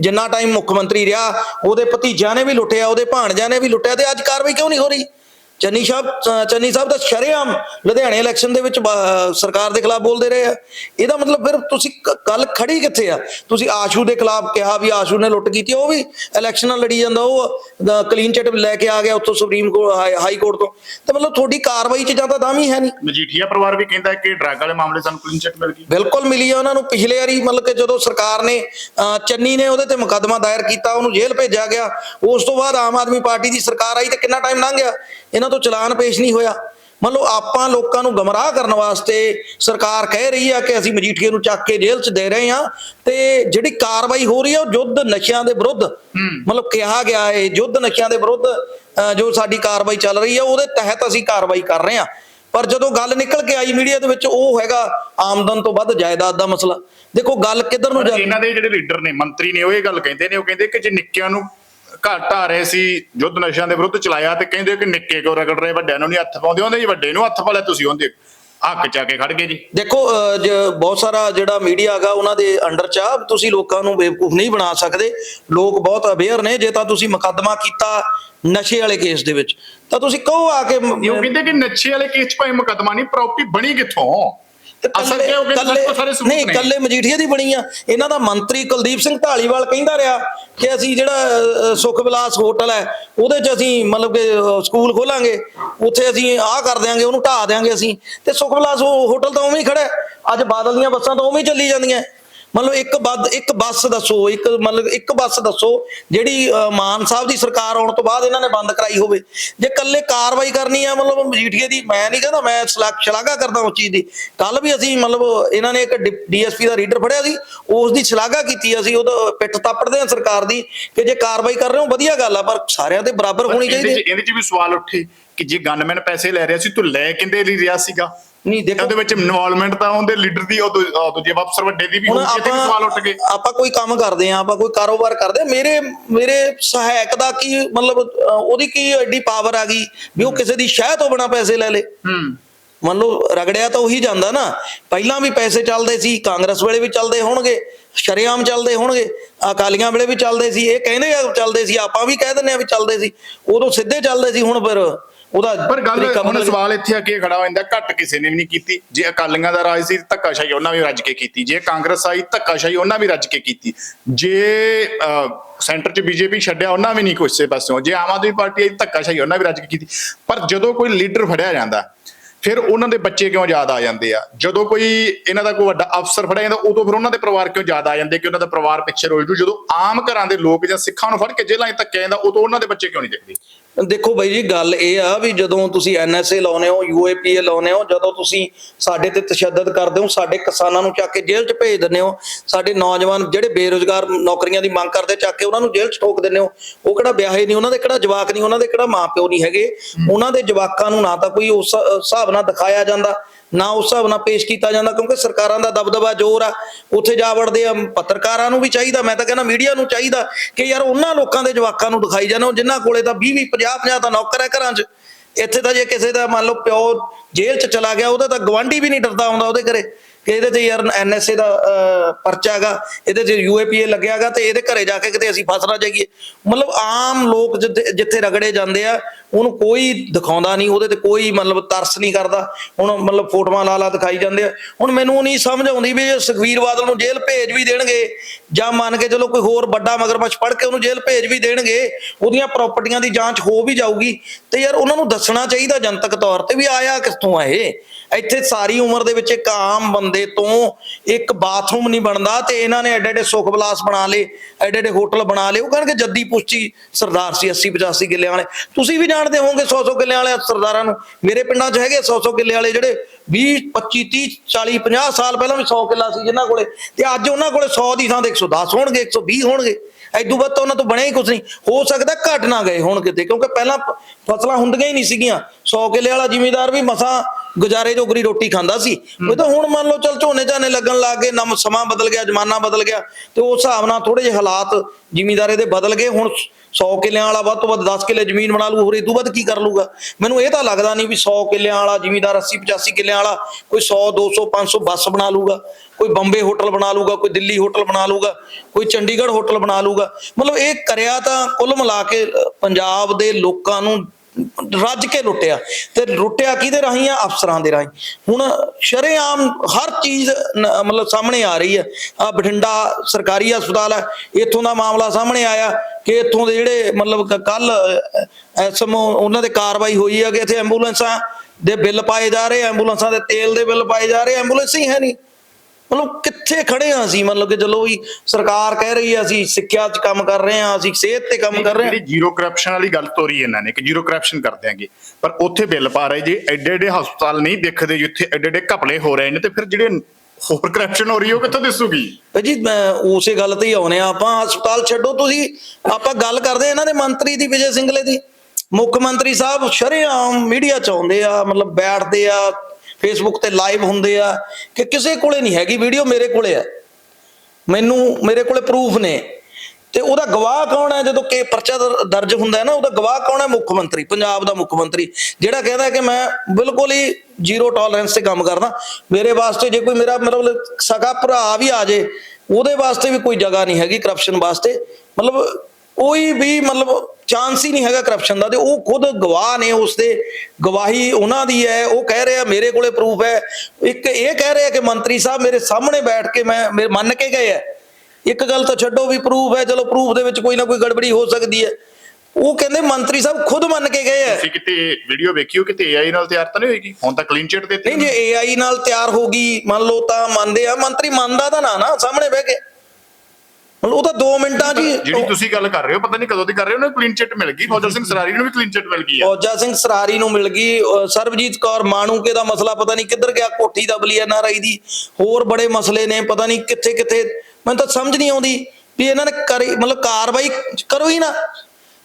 ਜਿੰਨਾ ਟਾਈਮ ਮੁੱਖ ਮੰਤਰੀ ਰਿਹਾ, ਉਹਦੇ ਭਤੀਜਿਆਂ ਨੇ ਵੀ ਲੁੱਟਿਆ, ਉਹਦੇ ਭਾਣਜਿਆਂ ਨੇ ਵੀ ਲੁੱਟਿਆ ਤੇ ਅੱਜ ਕਾਰਵਾਈ ਕਿਉਂ ਨਹੀਂ ਹੋ ਰਹੀ? ਚੰਨੀ ਸਾਹਿਬ ਚੰਨੀ ਸਾਹਿਬ ਦਾ ਸ਼ਰੇਆਮ ਲੁਧਿਆਣੇ ਇਲੈਕਸ਼ਨ ਦੇ ਵਿੱਚ ਸਰਕਾਰ ਦੇ ਖਿਲਾਫ ਬੋਲਦੇ ਰਹੇ ਆ। ਇਹਦਾ ਮਤਲਬ ਫਿਰ ਤੁਸੀਂ ਕੱਲ ਖੜੀ ਕਿੱਥੇ ਆ? ਤੁਸੀਂ ਆਸ਼ੂ ਦੇ ਖਿਲਾਫ ਕਿਹਾ ਵੀ ਆਸ਼ੂ ਨੇ ਲੁੱਟ ਕੀਤੀ ਉਹ ਵੀ ਇਲੈਕਸ਼ਨਾਂ ਲੜੀ ਜਾਂਦਾ ਉਹ ਕਲੀਨ ਚਿੱਟ ਲੈ ਕੇ ਆ ਗਿਆ ਉੱਥੋਂ ਸੁਪਰੀਮ ਕੋਰਟ ਹਾਈ ਕੋਰਟ ਤੋਂ। ਤੇ ਮਤਲਬ ਤੁਹਾਡੀ ਕਾਰਵਾਈ 'ਚ ਜਾਂ ਤਾਂ ਦਾਮੀ ਹੈ ਨਹੀਂ। ਮਜੀਠੀਆ ਪਰਿਵਾਰ ਵੀ ਕਹਿੰਦਾ ਹੈ ਕਿ ਡਰੱਗ ਵਾਲੇ ਮਾਮਲੇ ਸਾਨੂੰ ਕਲੀਨ ਚਿੱਟ ਮਿਲ ਗਈ। ਬਿਲਕੁਲ ਮਿਲੀ ਆ ਉਹਨਾਂ ਨੂੰ। ਪਿਛਲੇ ਵਾਰੀ ਮਤਲਬ ਕਿ ਜਦੋਂ ਸਰਕਾਰ ਨੇ ਚੰਨੀ ਨੇ ਉਹਦੇ ਤੇ ਮੁਕੱਦਮਾ ਦਾਇਰ ਕੀਤਾ ਉਹਨੂੰ ਜੇਲ੍ਹ ਭੇਜਿਆ ਗਿਆ ਉਸ ਤੋਂ ਬਾਅਦ ਆਮ ਆਦਮੀ ਪਾਰਟੀ ਦੀ ਸਰਕਾਰ ਆਈ ਤੇ ਕਿੰਨਾ ਟਾਈਮ ਲੰਘ ਗਿਆ? ਇਹਨਾਂ ਤੋਂ ਚਲਾਨ ਪੇਸ਼ ਨਹੀਂ ਹੋਇਆ। ਮੰਨ ਲਓ ਆਪਾਂ ਲੋਕਾਂ ਨੂੰ ਗਮਰਾਹ ਕਰਨ ਵਾਸਤੇ ਸਰਕਾਰ ਕਹਿ ਰਹੀ ਆ ਕਿ ਅਸੀਂ ਮਜੀਠੀਏ ਨੂੰ ਚੱਕ ਕੇ ਜੇਲ੍ਹ 'ਚ ਦੇ ਰਹੇ ਹਾਂ ਤੇ ਜਿਹੜੀ ਕਾਰਵਾਈ ਹੋ ਰਹੀ ਹੈ ਉਹ ਯੁੱਧ ਨਸ਼ਿਆਂ ਦੇ ਵਿਰੁੱਧ। ਮਤਲਬ ਕਿਹਾ ਗਿਆ ਹੈ ਯੁੱਧ ਨਸ਼ਿਆਂ ਦੇ ਵਿਰੁੱਧ ਜੋ ਸਾਡੀ ਕਾਰਵਾਈ ਚੱਲ ਰਹੀ ਹੈ ਉਹਦੇ ਤਹਿਤ ਅਸੀਂ ਕਾਰਵਾਈ ਕਰ ਰਹੇ ਹਾਂ। ਪਰ ਜਦੋਂ ਗੱਲ ਨਿਕਲ ਕੇ ਆਈ ਮੀਡੀਆ ਦੇ ਵਿੱਚ ਉਹ ਹੈਗਾ ਆਮਦਨ ਤੋਂ ਵੱਧ ਜਾਇਦਾਦ ਦਾ ਮਸਲਾ। ਦੇਖੋ ਗੱਲ ਕਿੱਧਰ ਨੂੰ ਜਾਂਦੀ ਇਹਨਾਂ ਦੇ ਜਿਹੜੇ ਲੀਡਰ ਨੇ ਮੰਤਰੀ ਨੇ ਉਹ ਇਹ ਗੱਲ ਕਹਿੰਦੇ ਨੇ ਉਹ ਕਹਿੰਦੇ ਕਿ ਜੇ ਨਿੱਕਿਆਂ ਨੂੰ ਘਾਟ ਆ ਰਹੇ ਸੀ ਯੁੱਧ ਨਸ਼ਿਆਂ ਦੇ ਵਿਰੁੱਧ ਚਲਾਇਆ ਤੇ ਕਹਿੰਦੇ ਕਿ ਨਿੱਕੇ ਕੋ ਰਗੜ ਰਹੇ? ਵੱਡਿਆਂ ਨੂੰ ਨਹੀਂ ਹੱਥ ਪਾਉਂਦੇ ਹੁੰਦੇ ਜੀ ਵੱਡੇ ਨੂੰ ਹੱਥ ਪਾ ਲਿਆ ਤੁਸੀਂ ਹੁੰਦੇ ਹੱਕ ਚ ਕੇ ਖੜ ਗਏ ਜੀ। ਦੇਖੋ ਬਹੁਤ ਸਾਰਾ ਜਿਹੜਾ ਮੀਡੀਆ ਹੈਗਾ ਉਹਨਾਂ ਦੇ ਅੰਡਰ ਚ ਤੁਸੀਂ ਲੋਕਾਂ ਨੂੰ ਬੇਵਕੂਫ ਨਹੀਂ ਬਣਾ ਸਕਦੇ। ਲੋਕ ਬਹੁਤ ਅਵੇਅਰ ਨੇ ਜੇ ਤਾਂ ਤੁਸੀਂ ਮੁਕੱਦਮਾ ਕੀਤਾ ਨਸ਼ੇ ਵਾਲੇ ਕੇਸ ਦੇ ਵਿੱਚ ਤਾਂ ਤੁਸੀਂ ਕਹੋ ਆ ਕੇ ਉਹ ਕਹਿੰਦੇ ਕਿ ਨਸ਼ੇ ਵਾਲੇ ਕੇਸ ਚ ਭਾਵੇਂ ਮੁਕੱਦਮਾ ਨਹੀਂ ਪ੍ਰਾਪਰਟੀ ਬਣੀ ਕਿੱਥੋਂ? ਅਸਲ ਕਿ ਸਾਡੇ ਕੋਲ ਸਾਰੇ ਸਬੂਤ ਨਹੀਂ ਕੱਲੇ ਮਜੀਠੀਆ ਦੀ ਬਣੀ ਆ। ਇਹਨਾਂ ਦਾ ਮੰਤਰੀ ਕੁਲਦੀਪ ਸਿੰਘ ਢਾਲੀਵਾਲ ਕਹਿੰਦਾ ਰਿਹਾ ਕਿ ਅਸੀਂ ਜਿਹੜਾ ਸੁਖ ਵਿਲਾਸ ਹੋਟਲ ਹੈ ਉਹਦੇ 'ਚ ਅਸੀਂ ਮਤਲਬ ਕਿ ਸਕੂਲ ਖੋਲਾਂਗੇ। ਉੱਥੇ ਅਸੀਂ ਆਹ ਕਰ ਦਿਆਂਗੇ ਉਹਨੂੰ ਢਾ ਦਿਆਂਗੇ ਅਸੀਂ। ਤੇ ਸੁਖ ਵਿਲਾਸ ਹੋਟਲ ਤਾਂ ਉਵੇਂ ਹੀ ਖੜਾ ਹੈ। ਅੱਜ ਬਾਦਲ ਦੀਆਂ ਬੱਸਾਂ ਤਾਂ ਉਵੇਂ ਹੀ ਚੱਲੀ ਜਾਂਦੀਆਂ। ਮਤਲਬ ਇੱਕ ਬੱਦ ਇੱਕ ਬੱਸ ਦੱਸੋ ਇੱਕ ਮਤਲਬ ਇੱਕ ਬੱਸ ਦੱਸੋ ਜਿਹੜੀ ਮਾਨ ਸਾਹਿਬ ਦੀ ਸਰਕਾਰ ਆਉਣ ਤੋਂ ਬਾਅਦ ਇਹਨਾਂ ਨੇ ਬੰਦ ਕਰਾਈ ਹੋਵੇ। ਜੇ ਕੱਲੇ ਕਾਰਵਾਈ ਕਰਨੀ ਆ ਮਤਲਬ ਮਜੀਠੀਏ ਦੀ ਮੈਂ ਨਹੀਂ ਕਹਿੰਦਾ ਮੈਂ ਸ਼ਲਾ- ਸ਼ਲਾਘਾ ਕਰਦਾ ਉਸ ਚੀਜ਼ ਦੀ। ਕੱਲ ਵੀ ਅਸੀਂ ਮਤਲਬ ਇਹਨਾਂ ਨੇ ਇੱਕ ਡੀਐਸਪੀ ਦਾ ਰੀਡਰ ਫੜਿਆ ਸੀ ਉਸ ਦੀ ਸ਼ਲਾਘਾ ਕੀਤੀ ਅਸੀਂ ਉਹਦਾ ਪਿੱਠ ਤਾਪੜਦੇ ਆ ਸਰਕਾਰ ਦੀ ਕਿ ਜੇ ਕਾਰਵਾਈ ਕਰ ਰਹੇ ਹੋ ਵਧੀਆ ਗੱਲ ਆ ਪਰ ਸਾਰਿਆਂ ਦੇ ਬਰਾਬਰ ਹੋਣੀ ਚਾਹੀਦੀ ਇਹਦੇ ਚ ਵੀ ਸਵਾਲ ਉੱਠੇ ਕਿ ਜੇ ਗਨਮੈਨ ਪੈਸੇ ਲੈ ਰਿਹਾ ਸੀ ਤੂੰ ਲੈ ਕਿੰਦੇ ਲਈ ਰਿਹਾ ਸੀਗਾ? ਨਹੀਂ ਦੇਖੋ ਉਹਦੇ ਵਿੱਚ ਇਨਵੋਲਵਮੈਂਟ ਤਾਂ ਉਹਦੇ ਲੀਡਰ ਦੀ ਉਹ ਦੂ- ਉਹ ਦੂਜੇ ਅਫਸਰ ਵੱਡੇ ਦੀ ਵੀ ਹੁਣ ਹੋਊਗੀ ਤੇ ਵੀ ਸਵਾਲ ਉੱਠ ਗਏ। ਆਪਾਂ ਕੋਈ ਕੰਮ ਕਰਦੇ ਆ ਆਪਾਂ ਕੋਈ ਕਾਰੋਬਾਰ ਕਰਦੇ ਮੇਰੇ ਮੇਰੇ ਸਹਾਇਕ ਦਾ ਕੀ ਮਤਲਬ ਅਹ, ਉਹਦੀ ਕੀ ਐਡੀ ਪਾਵਰ ਆ ਗਈ ਵੀ ਉਹ ਕਿਸੇ ਦੀ ਸ਼ਹਿ ਤੋਂ ਬਿਨਾ ਪੈਸੇ ਲੈ ਲੇ। ਹੂੰ। ਮੰਨ ਲਓ ਰਗੜਿਆ ਤਾਂ ਉਹੀ ਜਾਂਦਾ ਨਾ। ਪਹਿਲਾਂ ਵੀ ਪੈਸੇ ਚੱਲਦੇ ਸੀ ਕਾਂਗਰਸ ਵੇਲੇ ਵੀ ਚੱਲਦੇ ਹੋਣਗੇ ਸ਼ਰੇਆਮ ਚੱਲਦੇ ਹੋਣਗੇ ਅਕਾਲੀਆਂ ਵੇਲੇ ਵੀ ਚੱਲਦੇ ਸੀ ਇਹ ਕਹਿੰਦੇ ਆ ਚੱਲਦੇ ਸੀ ਆਪਾਂ ਵੀ ਕਹਿ ਦਿੰਦੇ ਆ ਵੀ ਚੱਲਦੇ ਸੀ। ਉਦੋਂ ਸਿੱਧੇ ਚੱਲਦੇ ਸੀ ਹੁਣ ਫਿਰ ਉਹਦਾ ਪਰ ਗੱਲ ਹੁਣ। ਸਵਾਲ ਇੱਥੇ ਆ ਕੇ ਖੜਾ ਹੋ ਜਾਂਦਾ ਘੱਟ ਕਿਸੇ ਨੇ ਵੀ ਨਹੀਂ ਕੀਤੀ। ਜੇ ਅਕਾਲੀਆਂ ਦਾ ਰਾਜ ਸੀ ਧੱਕਾਸ਼ਾਹੀ ਉਹਨਾਂ ਵੀ ਰੱਜ ਕੇ ਕੀਤੀ। ਜੇ ਕਾਂਗਰਸ ਆਈ ਧੱਕਾਸ਼ਾਹੀ ਉਹਨਾਂ ਵੀ ਰੱਜ ਕੇ ਕੀਤੀ। ਜੇ ਸੈਂਟਰ 'ਚ ਬੀਜੇਪੀ ਛੱਡਿਆ ਉਹਨਾਂ ਵੀ ਨਹੀਂ ਕਿਸੇ ਪਾਸਿਓਂ। ਜੇ ਆਮ ਆਦਮੀ ਪਾਰਟੀ ਆਈ ਧੱਕਾਸ਼ਾਹੀ ਉਹਨਾਂ ਵੀ ਰੱਜ ਕੇ ਕੀਤੀ। ਪਰ ਜਦੋਂ ਕੋਈ ਲੀਡਰ ਫੜਿਆ ਜਾਂਦਾ ਫਿਰ ਉਹਨਾਂ ਦੇ ਬੱਚੇ ਕਿਉਂ ਯਾਦ ਆ ਜਾਂਦੇ ਆ? ਜਦੋਂ ਕੋਈ ਇਹਨਾਂ ਦਾ ਕੋਈ ਵੱਡਾ ਅਫਸਰ ਫੜਿਆ ਜਾਂਦਾ ਉਦੋਂ ਫਿਰ ਉਹਨਾਂ ਦੇ ਪਰਿਵਾਰ ਕਿਉਂ ਯਾਦ ਆ ਜਾਂਦੇ ਕਿ ਉਹਨਾਂ ਦਾ ਪਰਿਵਾਰ ਪਿੱਛੇ ਰੋਲ ਜੂ? ਜਦੋਂ ਆਮ ਘਰਾਂ ਦੇ ਲੋਕ ਜਾਂ ਸਿੱਖਾਂ ਨੂੰ ਫੜ ਕੇ ਜੇਲ੍ਹਾਂ 'ਚ ਧੱਕਿਆ ਜਾਂਦਾ ਉਦੋਂ ਉਹਨਾਂ ਦੇ ਬੱਚੇ ਕਿਉਂ ਨਹੀਂ ਦਿਖਦੇ? ਦੇਖੋ ਬਾਈ ਜੀ ਗੱਲ ਇਹ ਆ ਵੀ ਜਦੋਂ ਤੁਸੀਂ ਐਨਐਸਏ ਲਾਉਨੇ ਹੋ ਯੂਏਪੀਏ ਲਾਉਨੇ ਹੋ ਜਦੋਂ ਤੁਸੀਂ ਸਾਡੇ ਤੇ ਤਸ਼ੱਦਦ ਕਰਦੇ ਹੋ ਸਾਡੇ ਕਿਸਾਨਾਂ ਨੂੰ ਚੱਕ ਕੇ ਜੇਲ੍ਹ 'ਚ ਭੇਜ ਦਿੰਦੇ ਹੋ ਸਾਡੇ ਨੌਜਵਾਨ ਜਿਹੜੇ ਬੇਰੁਜ਼ਗਾਰ ਨੌਕਰੀਆਂ ਦੀ ਮੰਗ ਕਰਦੇ ਚੱਕ ਕੇ ਉਹਨਾਂ ਨੂੰ ਜੇਲ੍ਹ 'ਚ ਠੋਕ ਦਿੰਦੇ ਹੋ ਉਹ ਕਿਹੜਾ ਵਿਆਹੇ ਨਹੀਂ ਉਹਨਾਂ ਦੇ ਕਿਹੜਾ ਜਵਾਕ ਨਹੀਂ ਉਹਨਾਂ ਦੇ ਕਿਹੜਾ ਮਾਪਿਓ ਨਹੀਂ ਹੈਗੇ ਉਹਨਾਂ ਦੇ ਜਵਾਕਾਂ ਨੂੰ ਨਾ ਤਾਂ ਕੋਈ ਉਸ ਹਿਸਾਬ ਨਾਲ ਦਿਖਾਇਆ ਜਾਂਦਾ ਨਾ ਉਸ ਹਿਸਾਬ ਨਾਲ ਪੇਸ਼ ਕੀਤਾ ਜਾਂਦਾ, ਕਿਉਂਕਿ ਸਰਕਾਰਾਂ ਦਾ ਦਬਦਬਾ ਜ਼ੋਰ ਆ। ਉੱਥੇ ਜਾ ਵੜਦੇ ਆ, ਪੱਤਰਕਾਰਾਂ ਨੂੰ ਵੀ ਚਾਹੀਦਾ, ਮੈਂ ਤਾਂ ਕਹਿੰਦਾ ਮੀਡੀਆ ਨੂੰ ਚਾਹੀਦਾ ਕਿ ਯਾਰ ਉਹਨਾਂ ਲੋਕਾਂ ਦੇ ਜਵਾਕਾਂ ਨੂੰ ਦਿਖਾਈ ਜਾਣਾ ਜਿਨ੍ਹਾਂ ਕੋਲੇ ਤਾਂ 20 20 50 50 ਤਾਂ ਨੌਕਰ ਹੈ ਘਰਾਂ 'ਚ। ਇੱਥੇ ਤਾਂ ਜੇ ਕਿਸੇ ਦਾ ਮੰਨ ਲਓ ਪਿਓ ਜੇਲ੍ਹ 'ਚ ਚਲਾ ਗਿਆ, ਉਹਦਾ ਤਾਂ ਗਵਾਂਢੀ ਵੀ ਨਹੀਂ ਡਰਦਾ ਆਉਂਦਾ ਉਹਦੇ ਘਰੇ। ਕਿ ਇਹਦੇ ਤੇ ਯਾਰ ਐਨਐਸਏ ਦਾ ਪਰਚਾ ਹੈਗਾ, ਇਹਦੇ 'ਚ ਯੂਏਪੀਏ ਲੱਗਿਆਗਾ ਤੇ ਇਹਦੇ ਘਰੇ ਜਾ ਕੇ ਕਿਤੇ ਅਸੀਂ ਫਸ ਨਾ ਜਾਈਏ। ਮਤਲਬ ਆਮ ਲੋਕ ਜਿੱਥੇ ਜਿੱਥੇ ਰਗੜੇ ਜਾਂਦੇ ਆ, ਉਹਨੂੰ ਕੋਈ ਦਿਖਾਉਂਦਾ ਨਹੀਂ, ਉਹਦੇ ਤੇ ਕੋਈ ਮਤਲਬ ਤਰਸ ਨਹੀਂ ਕਰਦਾ। ਹੁਣ ਮਤਲਬ ਫੋਟੋਆਂ ਲਾ ਲਾ ਦਿਖਾਈ ਜਾਂਦੇ ਆ। ਹੁਣ ਮੈਨੂੰ ਨਹੀਂ ਸਮਝ ਆਉਂਦੀ ਵੀ ਇਹ ਸੁਖਵੀਰ ਬਾਦਲ ਨੂੰ ਜੇਲ੍ਹ ਭੇਜ ਵੀ ਦੇਣਗੇ, ਜਾਂ ਮੰਨ ਕੇ ਚਲੋ ਕੋਈ ਹੋਰ ਵੱਡਾ ਮਗਰਮੱਛ ਫੜ ਕੇ ਉਹਨੂੰ ਜੇਲ੍ਹ ਭੇਜ ਵੀ ਦੇਣਗੇ, ਉਹਦੀਆਂ ਪ੍ਰਾਪਰਟੀਆਂ ਦੀ ਜਾਂਚ ਹੋ ਵੀ ਜਾਊਗੀ। ਤੇ ਯਾਰ ਉਹਨਾਂ ਨੂੰ ਦੱਸਣਾ ਚਾਹੀਦਾ ਜਨਤਕ ਤੌਰ ਤੇ ਵੀ ਆਇਆ ਕਿੱਥੋਂ ਆ ਇਹ? ਇੱਥੇ ਸਾਰੀ ਉਮਰ ਦੇ ਵਿੱਚ ਇੱਕ ਆਮ ਬੰਦੇ ਤੋਂ ਇੱਕ ਬਾਥਰੂਮ ਨਹੀਂ ਬਣਦਾ ਤੇ ਇਹਨਾਂ ਨੇ ਐਡੇ ਐਡੇ ਸੁਖ ਵਿਲਾਸ ਬਣਾ ਲਏ, ਐਡੇ ਐਡੇ ਹੋਟਲ ਬਣਾ ਲਏ। ਉਹ ਕਹਿਣਗੇ ਜੱਦੀ ਪੁਸ਼ਤੀ ਸਰਦਾਰ ਸੀ 80 85 ਕਿੱਲਿਆਂ ਵਾਲੇ। ਤੁਸੀਂ ਵੀ ਜਾਣਦੇ ਹੋਵੋਗੇ 100 100 ਕਿੱਲੇ ਵਾਲੇ ਸਰਦਾਰਾਂ ਨੂੰ। ਮੇਰੇ ਪਿੰਡਾਂ 'ਚ ਹੈਗੇ 100 100 ਕਿੱਲੇ ਵਾਲੇ ਜਿਹੜੇ 20 25 30 40 50 ਸਾਲ ਪਹਿਲਾਂ ਵੀ 100 ਕਿੱਲਾ ਸੀ ਜਿਨ੍ਹਾਂ ਕੋਲੇ। ਤੇ ਅੱਜ ਉਹਨਾਂ ਕੋਲੇ 100 ਦੀ ਥਾਂ ਤੇ 110 ਹੋਣਗੇ 120 ਹੋਣਗੇ। ਐਦੂ ਵੱਧ ਤਾਂ ਉਹਨਾਂ ਤੋਂ ਬਣਿਆ ਹੀ ਕੁਝ ਨਹੀਂ। ਹੋ ਸਕਦਾ ਘਟ ਨਾ ਗਏ ਹੋਣ ਕਿਤੇ, ਕਿਉਂਕਿ ਪਹਿਲਾਂ ਫਸਲਾਂ ਹੁੰਦੀਆਂ ਹੀ ਨਹੀਂ ਸੀਗੀਆਂ। 100 ਕਿੱਲੇ ਵਾਲਾ ਜ਼ਿਮੀਦਾਰ ਵੀ ਮਸਾਂ ਗੁਜ਼ਾਰੇ ਜੋਗਰੀ ਰੋਟੀ ਖਾਂਦਾ ਸੀ। ਉਹ ਤਾਂ ਹੁਣ ਮੰਨ ਲਓ ਚਲ ਝੋਨੇ ਝਾਨੇ ਲੱਗਣ ਲੱਗ ਗਏ ਨਮ ਸਮਾਂ ਬਦਲ ਗਿਆ ਜ਼ਮਾਨਾ ਬਦਲ ਗਿਆ ਤੇ ਉਸ ਹਿਸਾਬ ਨਾਲ ਥੋੜੇ ਜਿਹੇ ਹਾਲਾਤ ਜ਼ਿਮੀਦਾਰੇ ਦੇ ਬਦਲ ਗਏ। ਹੁਣ 100 ਕਿੱਲਿਆਂ ਵਾਲਾ ਵੱਧ ਤੋਂ ਵੱਧ 10 ਕਿੱਲੇ ਜ਼ਮੀਨ ਬਣਾ ਲੂ ਹੋਰ ਇਹ ਤੋਂ ਵੱਧ ਕੀ ਕਰ ਲੂਗਾ ਮੈਨੂੰ ਇਹ ਤਾਂ ਲੱਗਦਾ ਨਹੀਂ ਵੀ 100 ਕਿੱਲਿਆਂ ਵਾਲਾ ਜ਼ਿਮੀਦਾਰ 80 85 ਕਿੱਲਿਆਂ ਵਾਲਾ ਕੋਈ 100 200 500 ਬੱਸ ਬਣਾ ਲੂਗਾ ਕੋਈ ਬੰਬੇ ਹੋਟਲ ਬਣਾ ਲੂਗਾ ਕੋਈ ਦਿੱਲੀ ਹੋਟਲ ਬਣਾ ਲੂਗਾ ਕੋਈ ਚੰਡੀਗੜ੍ਹ ਹੋਟਲ ਬਣਾ ਲੂਗਾ ਮਤਲਬ ਇਹ ਕਰਿਆ ਤਾਂ ਕੁੱਲ ਮਿਲਾ ਕੇ ਪੰਜਾਬ ਦੇ ਲੋਕਾਂ ਨੂੰ ਰੱਜ ਕੇ ਲੁੱਟਿਆ ਤੇ ਲੁੱਟਿਆ ਕਿਹਦੇ ਰਾਹੀਂ ਆ? ਅਫਸਰਾਂ ਦੇ ਰਾਹੀਂ। ਹੁਣ ਸ਼ਰੇਆਮ ਹਰ ਚੀਜ਼ ਮਤਲਬ ਸਾਹਮਣੇ ਆ ਰਹੀ ਹੈ। ਆ ਬਠਿੰਡਾ ਸਰਕਾਰੀ ਹਸਪਤਾਲ ਹੈ। ਇੱਥੋਂ ਦਾ ਮਾਮਲਾ ਸਾਹਮਣੇ ਆਇਆ ਕਿ ਇੱਥੋਂ ਦੇ ਜਿਹੜੇ ਮਤਲਬ ਕੱਲ ਐਸਐਮਓ ਉਹਨਾਂ ਦੇ ਕਾਰਵਾਈ ਹੋਈ ਹੈ ਕਿ ਇੱਥੇ ਐਂਬੂਲੈਂਸਾਂ ਦੇ ਬਿੱਲ ਪਾਏ ਜਾ ਰਹੇ, ਐਂਬੂਲੈਂਸਾਂ ਦੇ ਤੇਲ ਦੇ ਬਿੱਲ ਪਾਏ ਜਾ ਰਹੇ, ਐਂਬੂਲੈਂਸ ਹੀ ਹੈ ਨਹੀਂ। ਮਤਲਬ ਕਿੱਥੇ ਖੜੇ ਆ ਅਸੀਂ? ਮਤਲਬ ਕਿ ਚਲੋ ਵੀ ਸਰਕਾਰ ਕਹਿ ਰਹੀ ਆ ਅਸੀਂ ਸਿੱਖਿਆ 'ਚ ਕੰਮ ਕਰ ਰਹੇ ਆ ਅਸੀਂ ਸਿਹਤ ਤੇ ਕੰਮ ਕਰ ਰਹੇ ਜਿਹੜੀ ਆ। ਜ਼ੀਰੋ ਕਰਪਸ਼ਨ ਵਾਲੀ ਗੱਲ ਤੋਰੀ ਇਹਨਾਂ ਨੇ ਕਿ ਜ਼ੀਰੋ ਕਰਪਸ਼ਨ ਕਰ ਦਿਆਂਗੇ। ਪਰ ਉੱਥੇ ਬਿੱਲ ਪਾ ਰਹੇ ਜੀ ਐਡੇ ਐਡੇ ਹਸਪਤਾਲ ਨਹੀਂ ਦੇਖਦੇ ਜਿੱਥੇ ਐਡੇ ਐਡੇ ਘਪਲੇ ਹੋ ਰਹੇ ਨੇ ਤੇ ਫਿਰ ਜਿਹੜੇ ਹੋਰ ਕਰਪਸ਼ਨ ਹੋ ਰਹੀ ਹੈ ਉਹ ਕਿੱਥੋਂ ਦਿਸੂਗੀ? ਭਾਈ ਜੀ ਮੈਂ ਉਸੇ ਗੱਲ ਤੇ ਹੀ ਆਉਨੇ ਆ। ਆਪਾਂ ਹਸਪਤਾਲ ਛੱਡੋ ਤੁਸੀਂ। ਆਪਾਂ ਗੱਲ ਕਰਦੇ ਇਹਨਾਂ ਦੇ ਮੰਤਰੀ ਦੀ ਵਿਜੇ ਸਿੰਗਲੇ ਦੀ। ਮੁੱਖ ਮੰਤਰੀ ਸਾਹਿਬ ਸ਼ਰੇਆਮ ਮੀਡੀਆ ਚ ਆਉਂਦੇ ਆ ਮਤਲਬ ਬੈਠਦੇ ਆ। ਫੇਸਬੁੱਕ ਤੇ ਲਾਈਵ ਹੁੰਦੇ ਆ ਕਿ ਕਿਸੇ ਕੋਲੇ ਨਹੀਂ ਹੈਗੀ ਵੀਡੀਓ ਮੇਰੇ ਕੋਲੇ ਆ। ਮੈਨੂੰ, ਮੇਰੇ ਕੋਲੇ ਪ੍ਰੂਫ ਨੇ। ਤੇ ਉਹਦਾ ਗਵਾਹ ਕੌਣ ਹੈ? ਜਦੋਂ ਕਿ ਪਰਚਾ ਦਰਜ ਹੁੰਦਾ ਹੈ ਨਾ, ਉਹਦਾ ਗਵਾਹ ਕੌਣ ਹੈ? ਮੁੱਖ ਮੰਤਰੀ, ਪੰਜਾਬ ਦਾ ਮੁੱਖ ਮੰਤਰੀ, ਜਿਹੜਾ ਕਹਿੰਦਾ ਕਿ ਮੈਂ ਬਿਲਕੁਲ ਹੀ ਜ਼ੀਰੋ ਟੋਲਰੈਂਸ ਤੇ ਕੰਮ ਕਰਦਾ। ਮੇਰੇ ਵਾਸਤੇ ਜੇ ਕੋਈ ਮੇਰਾ ਮਤਲਬ ਸਗਾ ਭਰਾ ਵੀ ਆ ਜੇ, ਉਹਦੇ ਵਾਸਤੇ ਵੀ ਕੋਈ ਜਗ੍ਹਾ ਨਹੀਂ ਹੈਗੀ ਕਰਪਸ਼ਨ ਵਾਸਤੇ। ਮਤਲਬ ਕੋਈ ਵੀ ਮਤਲਬ ਚਾਂਸ ਹੀ ਨਹੀਂ ਹੈਗਾ ਕਰਪਸ਼ਨ ਦਾ ਤੇ ਉਹ ਖੁਦ ਗਵਾਹ ਨੇ ਉਸ ਦੇ ਗਵਾਹੀ ਉਹਨਾਂ ਦੀ ਹੈ ਉਹ ਕਹਿ ਰਿਹਾ ਮੇਰੇ ਕੋਲੇ ਪ੍ਰੂਫ ਹੈ। ਇੱਕ ਇਹ ਕਹਿ ਰਿਹਾ ਕਿ ਮੰਤਰੀ ਸਾਹਿਬ ਮੇਰੇ ਸਾਹਮਣੇ ਬੈਠ ਕੇ ਮੈਂ ਮੰਨ ਕੇ ਗਏ ਹੈ। ਇੱਕ ਗੱਲ ਤਾਂ ਛੱਡੋ ਵੀ ਪ੍ਰੂਫ ਹੈ ਚਲੋ ਪ੍ਰੂਫ ਦੇ ਵਿੱਚ ਕੋਈ ਨਾ ਕੋਈ ਗੜਬੜੀ ਹੋ ਸਕਦੀ ਹੈ। ਉਹ ਕਹਿੰਦੇ ਮੰਤਰੀ ਸਾਹਿਬ ਖੁਦ ਮੰਨ ਕੇ ਗਏ ਹੈ। ਤੁਸੀਂ ਕਿਤੇ ਵੀਡੀਓ ਵੇਖਿਓ ਕਿਤੇ ਏਆਈ ਨਾਲ ਤਿਆਰ ਤਾਂ ਨਹੀਂ ਹੋਏਗੀ? ਹੁਣ ਤਾਂ ਕਲੀਨ ਚਿਟ ਦਿੱਤੀ ਨਹੀਂ ਜੇ AI ਨਾਲ ਤਿਆਰ ਹੋ ਗਈ ਮੰਨ ਲਓ ਤਾਂ ਮੰਨਦੇ ਆ। ਮੰਤਰੀ ਮੰਨਦਾ ਤਾਂ ਨਾ ਨਾ ਸਾਹਮਣੇ ਬਹਿ ਕੇ। ਮਤਲਬ ਉਹ ਤਾਂ 2 ਮਿੰਟਾਂ ਹੀ ਜਿਹੜੀ ਤੁਸੀਂ ਗੱਲ ਕਰ ਰਹੇ ਹੋ ਪਤਾ ਨਹੀਂ ਕਦੋਂ ਦੀ ਕਰ ਰਹੇ ਹੋ ਉਹਨੂੰ ਕਲੀਨ ਚਿਟ ਮਿਲ ਗਈ। ਫੌਜਲ ਸਿੰਘ ਸਰਾਰੀ ਨੂੰ ਵੀ ਕਲੀਨ ਚਿਟ ਮਿਲ ਗਈ ਆ। ਫੌਜਾ ਸਿੰਘ ਸਰਾਰੀ ਨੂੰ ਮਿਲ ਗਈ ਸਰਬਜੀਤ ਕੌਰ ਮਾਣੂਕੇ ਦਾ ਮਸਲਾ ਪਤਾ ਨਹੀਂ ਕਿੱਧਰ ਗਿਆ ਕੋਠੀ ਦਬਲੀ ਐਨਆਰਆਈ ਦੀ। ਹੋਰ ਬੜੇ ਮਸਲੇ ਨੇ ਪਤਾ ਨਹੀਂ ਕਿੱਥੇ ਕਿੱਥੇ ਮੈਨੂੰ ਤਾਂ ਸਮਝ ਨਹੀਂ ਆਉਂਦੀ ਵੀ ਇਹਨਾਂ ਨੇ ਕਰੀ ਮਤਲਬ ਕਾਰਵਾਈ ਕਰੋ ਹੀ ਨਾ।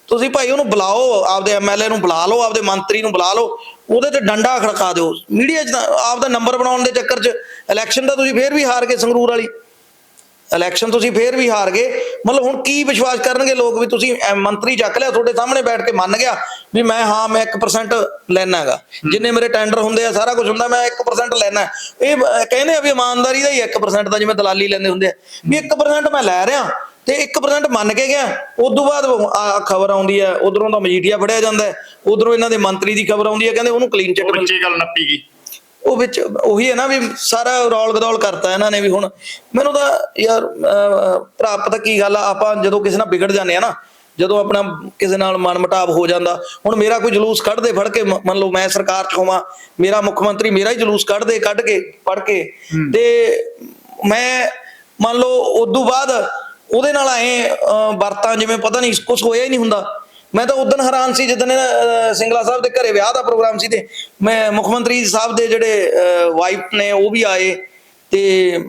ਤੁਸੀਂ ਭਾਈ ਉਹਨੂੰ ਬੁਲਾਓ ਆਪਦੇ ਐਮਐਲਏ ਨੂੰ ਬੁਲਾ ਲਓ ਆਪਦੇ ਮੰਤਰੀ ਨੂੰ ਬੁਲਾ ਲਓ ਉਹਦੇ ਤੇ ਡੰਡਾ ਖੜਕਾ ਦਿਓ। ਮੀਡੀਆ 'ਚ ਆਪਦਾ ਨੰਬਰ ਬਣਾਉਣ ਦੇ ਚੱਕਰ 'ਚ ਇਲੈਕਸ਼ਨ ਦਾ ਤੁਸੀਂ ਫੇਰ ਵੀ ਹਾਰ ਗਏ ਸੰਗਰੂਰ ਵਾਲੀ। ਇਲੈਕਸ਼ਨ ਤੁਸੀਂ ਫੇਰ ਵੀ ਹਾਰ ਗਏ। ਮਤਲਬ ਹੁਣ ਕੀ ਵਿਸ਼ਵਾਸ ਕਰਨਗੇ ਲੋਕ ਵੀ ਤੁਸੀਂ ਮੰਤਰੀ ਚੱਕ ਲਿਆ ਤੁਹਾਡੇ ਸਾਹਮਣੇ ਬੈਠ ਕੇ ਮੰਨ ਗਿਆ ਵੀ ਮੈਂ ਹਾਂ ਮੈਂ 1% ਲੈਣਾਗਾ ਜਿੰਨੇ ਮੇਰੇ ਟੈਂਡਰ ਹੁੰਦੇ ਆ ਸਾਰਾ ਕੁਝ ਹੁੰਦਾ ਮੈਂ 1% ਲੈਣਾ ਇਹ ਕਹਿੰਦੇ ਆ ਵੀ ਇਮਾਨਦਾਰੀ ਦਾ ਹੀ 1% ਦਾ ਜਿਵੇਂ ਦਲਾਲੀ ਲੈਂਦੇ ਹੁੰਦੇ ਆ। ਵੀ 1% ਮੈਂ ਲੈ ਰਿਹਾ ਤੇ 1% ਮੰਨ ਕੇ ਗਿਆ। ਉਸ ਤੋਂ ਬਾਅਦ ਖਬਰ ਆਉਂਦੀ ਹੈ ਉਧਰੋਂ ਦਾ ਮਜੀਠੀਆ ਫੜਿਆ ਜਾਂਦਾ ਉਧਰੋਂ ਇਹਨਾਂ ਦੇ ਮੰਤਰੀ ਦੀ ਖਬਰ ਆਉਂਦੀ ਹੈ ਕਹਿੰਦੇ ਉਹਨੂੰ ਕਲੀਨ ਚਿੱਟ ਮਿਲ ਇਹ ਗੱਲ ਨੱਪੀ ਗਈ। ਉਹ ਵਿੱਚ ਉਹੀ ਹੈ ਨਾ ਵੀ ਸਾਰਾ ਰੌਲ ਗਦੌਲ ਕਰਤਾ ਇਹਨਾਂ ਨੇ ਵੀ ਹੁਣ। ਮੈਨੂੰ ਤਾਂ ਯਾਰ ਭਰਾ ਪਤਾ ਕੀ ਗੱਲ ਆ ਆਪਾਂ ਜਦੋਂ ਕਿਸੇ ਨਾਲ ਵਿਗੜ ਜਾਂਦੇ ਆ ਨਾ ਜਦੋਂ ਆਪਣਾ ਕਿਸੇ ਨਾਲ ਮਨਮਟਾਵ ਹੋ ਜਾਂਦਾ ਹੁਣ ਮੇਰਾ ਕੋਈ ਜਲੂਸ ਕੱਢਦੇ ਫੜ ਕੇ ਮੰਨ ਲਓ ਮੈਂ ਸਰਕਾਰ ਚ ਹੋਵਾਂ ਮੇਰਾ ਮੁੱਖ ਮੰਤਰੀ ਮੇਰਾ ਹੀ ਜਲੂਸ ਕੱਢਦੇ ਕੱਢ ਕੇ ਫੜ ਕੇ ਤੇ ਮੈਂ ਮੰਨ ਲਓ ਉਦੋਂ ਬਾਅਦ ਉਹਦੇ ਨਾਲ ਐ ਵਰਤਾਂ ਜਿਵੇਂ ਪਤਾ ਨਹੀਂ ਕੁਝ ਹੋਇਆ ਹੀ ਨਹੀਂ ਹੁੰਦਾ। ਮੈਂ ਤਾਂ ਉਦੋਂ ਹੈਰਾਨ ਸੀ ਜਦੋਂ ਸਿੰਗਲਾ ਸਾਹਿਬ ਦੇ ਘਰੇ ਵਿਆਹ ਦਾ ਪ੍ਰੋਗਰਾਮ ਸੀ ਤੇ ਮੈਂ ਮੁੱਖ ਮੰਤਰੀ ਸਾਹਿਬ ਦੇ ਜਿਹੜੇ ਵਾਈਫ ਨੇ ਉਹ ਵੀ ਆਏ। ਤੇ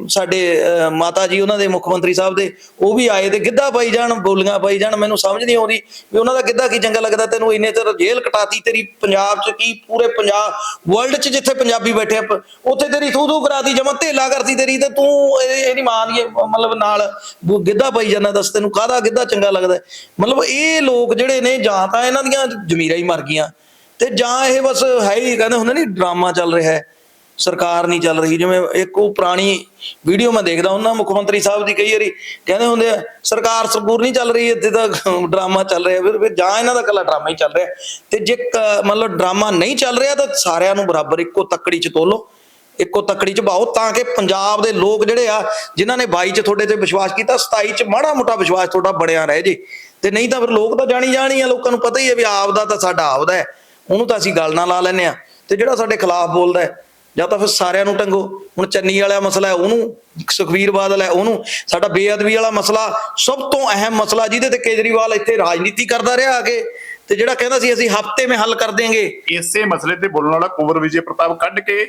ਸਾਡੇ ਅਹ, ਮਾਤਾ ਜੀ ਉਹਨਾਂ ਦੇ ਮੁੱਖ ਮੰਤਰੀ ਸਾਹਿਬ ਦੇ ਉਹ ਵੀ ਆਏ ਤੇ ਗਿੱਧਾ ਪਾਈ ਜਾਣ ਬੋਲੀਆਂ ਪਾਈ ਜਾਣ ਮੈਨੂੰ ਸਮਝ ਨਹੀਂ ਆਉਂਦੀ ਵੀ ਉਹਨਾਂ ਦਾ ਗਿੱਧਾ ਕੀ ਚੰਗਾ ਲੱਗਦਾ ਤੈਨੂੰ ਇੰਨੇ ਚਿਰ ਜੇਲ੍ਹ ਕਟਾਤੀ ਤੇਰੀ ਪੰਜਾਬ 'ਚ ਕੀ ਪੂਰੇ ਪੰਜਾਬ ਵਰਲਡ 'ਚ ਜਿੱਥੇ ਪੰਜਾਬੀ ਬੈਠੇ ਆ, ਉੱਥੇ ਤੇਰੀ ਥੂ ਥੂ ਕਰਾਤੀ ਜਮਾ ਢੇਲਾ ਕਰਤੀ ਤੇਰੀ ਤੇ ਤੂੰ ਇਹਦੀ ਮਾਂ ਦੀ ਮਤਲਬ ਨਾਲ ਗਿੱਧਾ ਪਾਈ ਜਾਂਦਾ ਦੱਸ ਤੈਨੂੰ ਕਾਹਦਾ ਗਿੱਧਾ ਚੰਗਾ ਲੱਗਦਾ? ਮਤਲਬ ਇਹ ਲੋਕ ਜਿਹੜੇ ਨੇ ਜਾਂ ਤਾਂ ਇਹਨਾਂ ਦੀਆਂ ਜ਼ਮੀਰਾਂ ਹੀ ਮਰ ਗਈਆਂ ਤੇ ਜਾਂ ਇਹ ਬਸ ਹੈ ਹੀ ਕਹਿੰਦੇ ਹੁੰਦੇ ਨਹੀਂ ਡਰਾਮਾ ਚੱਲ ਰਿਹਾ ਹੈ। ਸਰਕਾਰ ਨਹੀਂ ਚੱਲ ਰਹੀ। ਜਿਵੇਂ ਇੱਕ ਉਹ ਪੁਰਾਣੀ ਵੀਡੀਓ ਮੈਂ ਦੇਖਦਾ ਹੁੰਦਾ, ਮੁੱਖ ਮੰਤਰੀ ਸਾਹਿਬ ਦੀ ਕਈ ਵਾਰੀ ਕਹਿੰਦੇ ਹੁੰਦੇ ਆ, ਸਰਕਾਰ ਸਰਪੂਰ ਨਹੀਂ ਚੱਲ ਰਹੀ, ਇੱਥੇ ਤਾਂ ਡਰਾਮਾ ਚੱਲ ਰਿਹਾ। ਫਿਰ ਫਿਰ ਜਾਂ ਇਹਨਾਂ ਦਾ ਕੱਲਾ ਡਰਾਮਾ ਹੀ ਚੱਲ ਰਿਹਾ। ਤੇ ਜੇ ਮਤਲਬ ਡਰਾਮਾ ਨਹੀਂ ਚੱਲ ਰਿਹਾ, ਤਾਂ ਸਾਰਿਆਂ ਨੂੰ ਬਰਾਬਰ ਇੱਕੋ ਤੱਕੜੀ 'ਚ ਤੋਲੋ। ਇੱਕੋ ਤੱਕੜੀ 'ਚ ਬਾਓ ਤਾਂ ਕਿ ਪੰਜਾਬ ਦੇ ਲੋਕ ਜਿਹੜੇ ਆ, ਜਿਨ੍ਹਾਂ ਨੇ 22 'ਚ ਤੁਹਾਡੇ ਤੇ ਵਿਸ਼ਵਾਸ ਕੀਤਾ 27 'ਚ ਮਾੜਾ ਮੋਟਾ ਵਿਸ਼ਵਾਸ ਤੁਹਾਡਾ ਬਣਿਆ ਰਹੇ ਜੇ। ਤੇ ਨਹੀਂ ਤਾਂ ਫਿਰ ਲੋਕ ਤਾਂ ਜਾਣੀ ਜਾਣੀ ਆ, ਲੋਕਾਂ ਨੂੰ ਪਤਾ ਹੀ ਹੈ ਵੀ ਆਪਦਾ ਤਾਂ ਸਾਡਾ ਆਪਦਾ ਹੈ। ਉਹਨੂੰ ਤਾਂ ਅਸੀਂ ਗੱਲ ਨਾ ਲਾ ਲੈਨੇ ਆ। ਤੇ ਜਿਹੜਾ ਸਾਡੇ ਖਿਲਾਫ ਬੋਲਦਾ ਹੈ ਜਾਂ ਤਾਂ ਫਿਰ ਸਾਰਿਆਂ ਨੂੰ ਟੰਗੋ। ਹੁਣ ਚੰਨੀ ਵਾਲਾ ਮਸਲਾ ਹੈ ਉਹਨੂੰ ਸੁਖਵੀਰ ਬਾਦਲ ਹੈ ਉਹਨੂੰ। ਸਾਡਾ ਬੇਅਦਬੀ ਵਾਲਾ ਮਸਲਾ ਸਭ ਤੋਂ ਅਹਿਮ ਮਸਲਾ ਜਿਹਦੇ ਤੇ ਕੇਜਰੀਵਾਲ ਇੱਥੇ ਰਾਜਨੀਤੀ ਕਰਦਾ ਰਿਹਾ ਅੱਗੇ ਤੇ ਜਿਹੜਾ ਕਹਿੰਦਾ ਸੀ ਅਸੀਂ ਹਫ਼ਤੇ ਵਿੱਚ ਹੱਲ ਕਰ ਦੇਂਗੇ। ਇਸੇ ਮਸਲੇ ਤੇ ਬੋਲਣ ਵਾਲਾ ਕੁੰਵਰ ਵਿਜੇ ਪ੍ਰਤਾਪ ਕੱਢ ਕੇ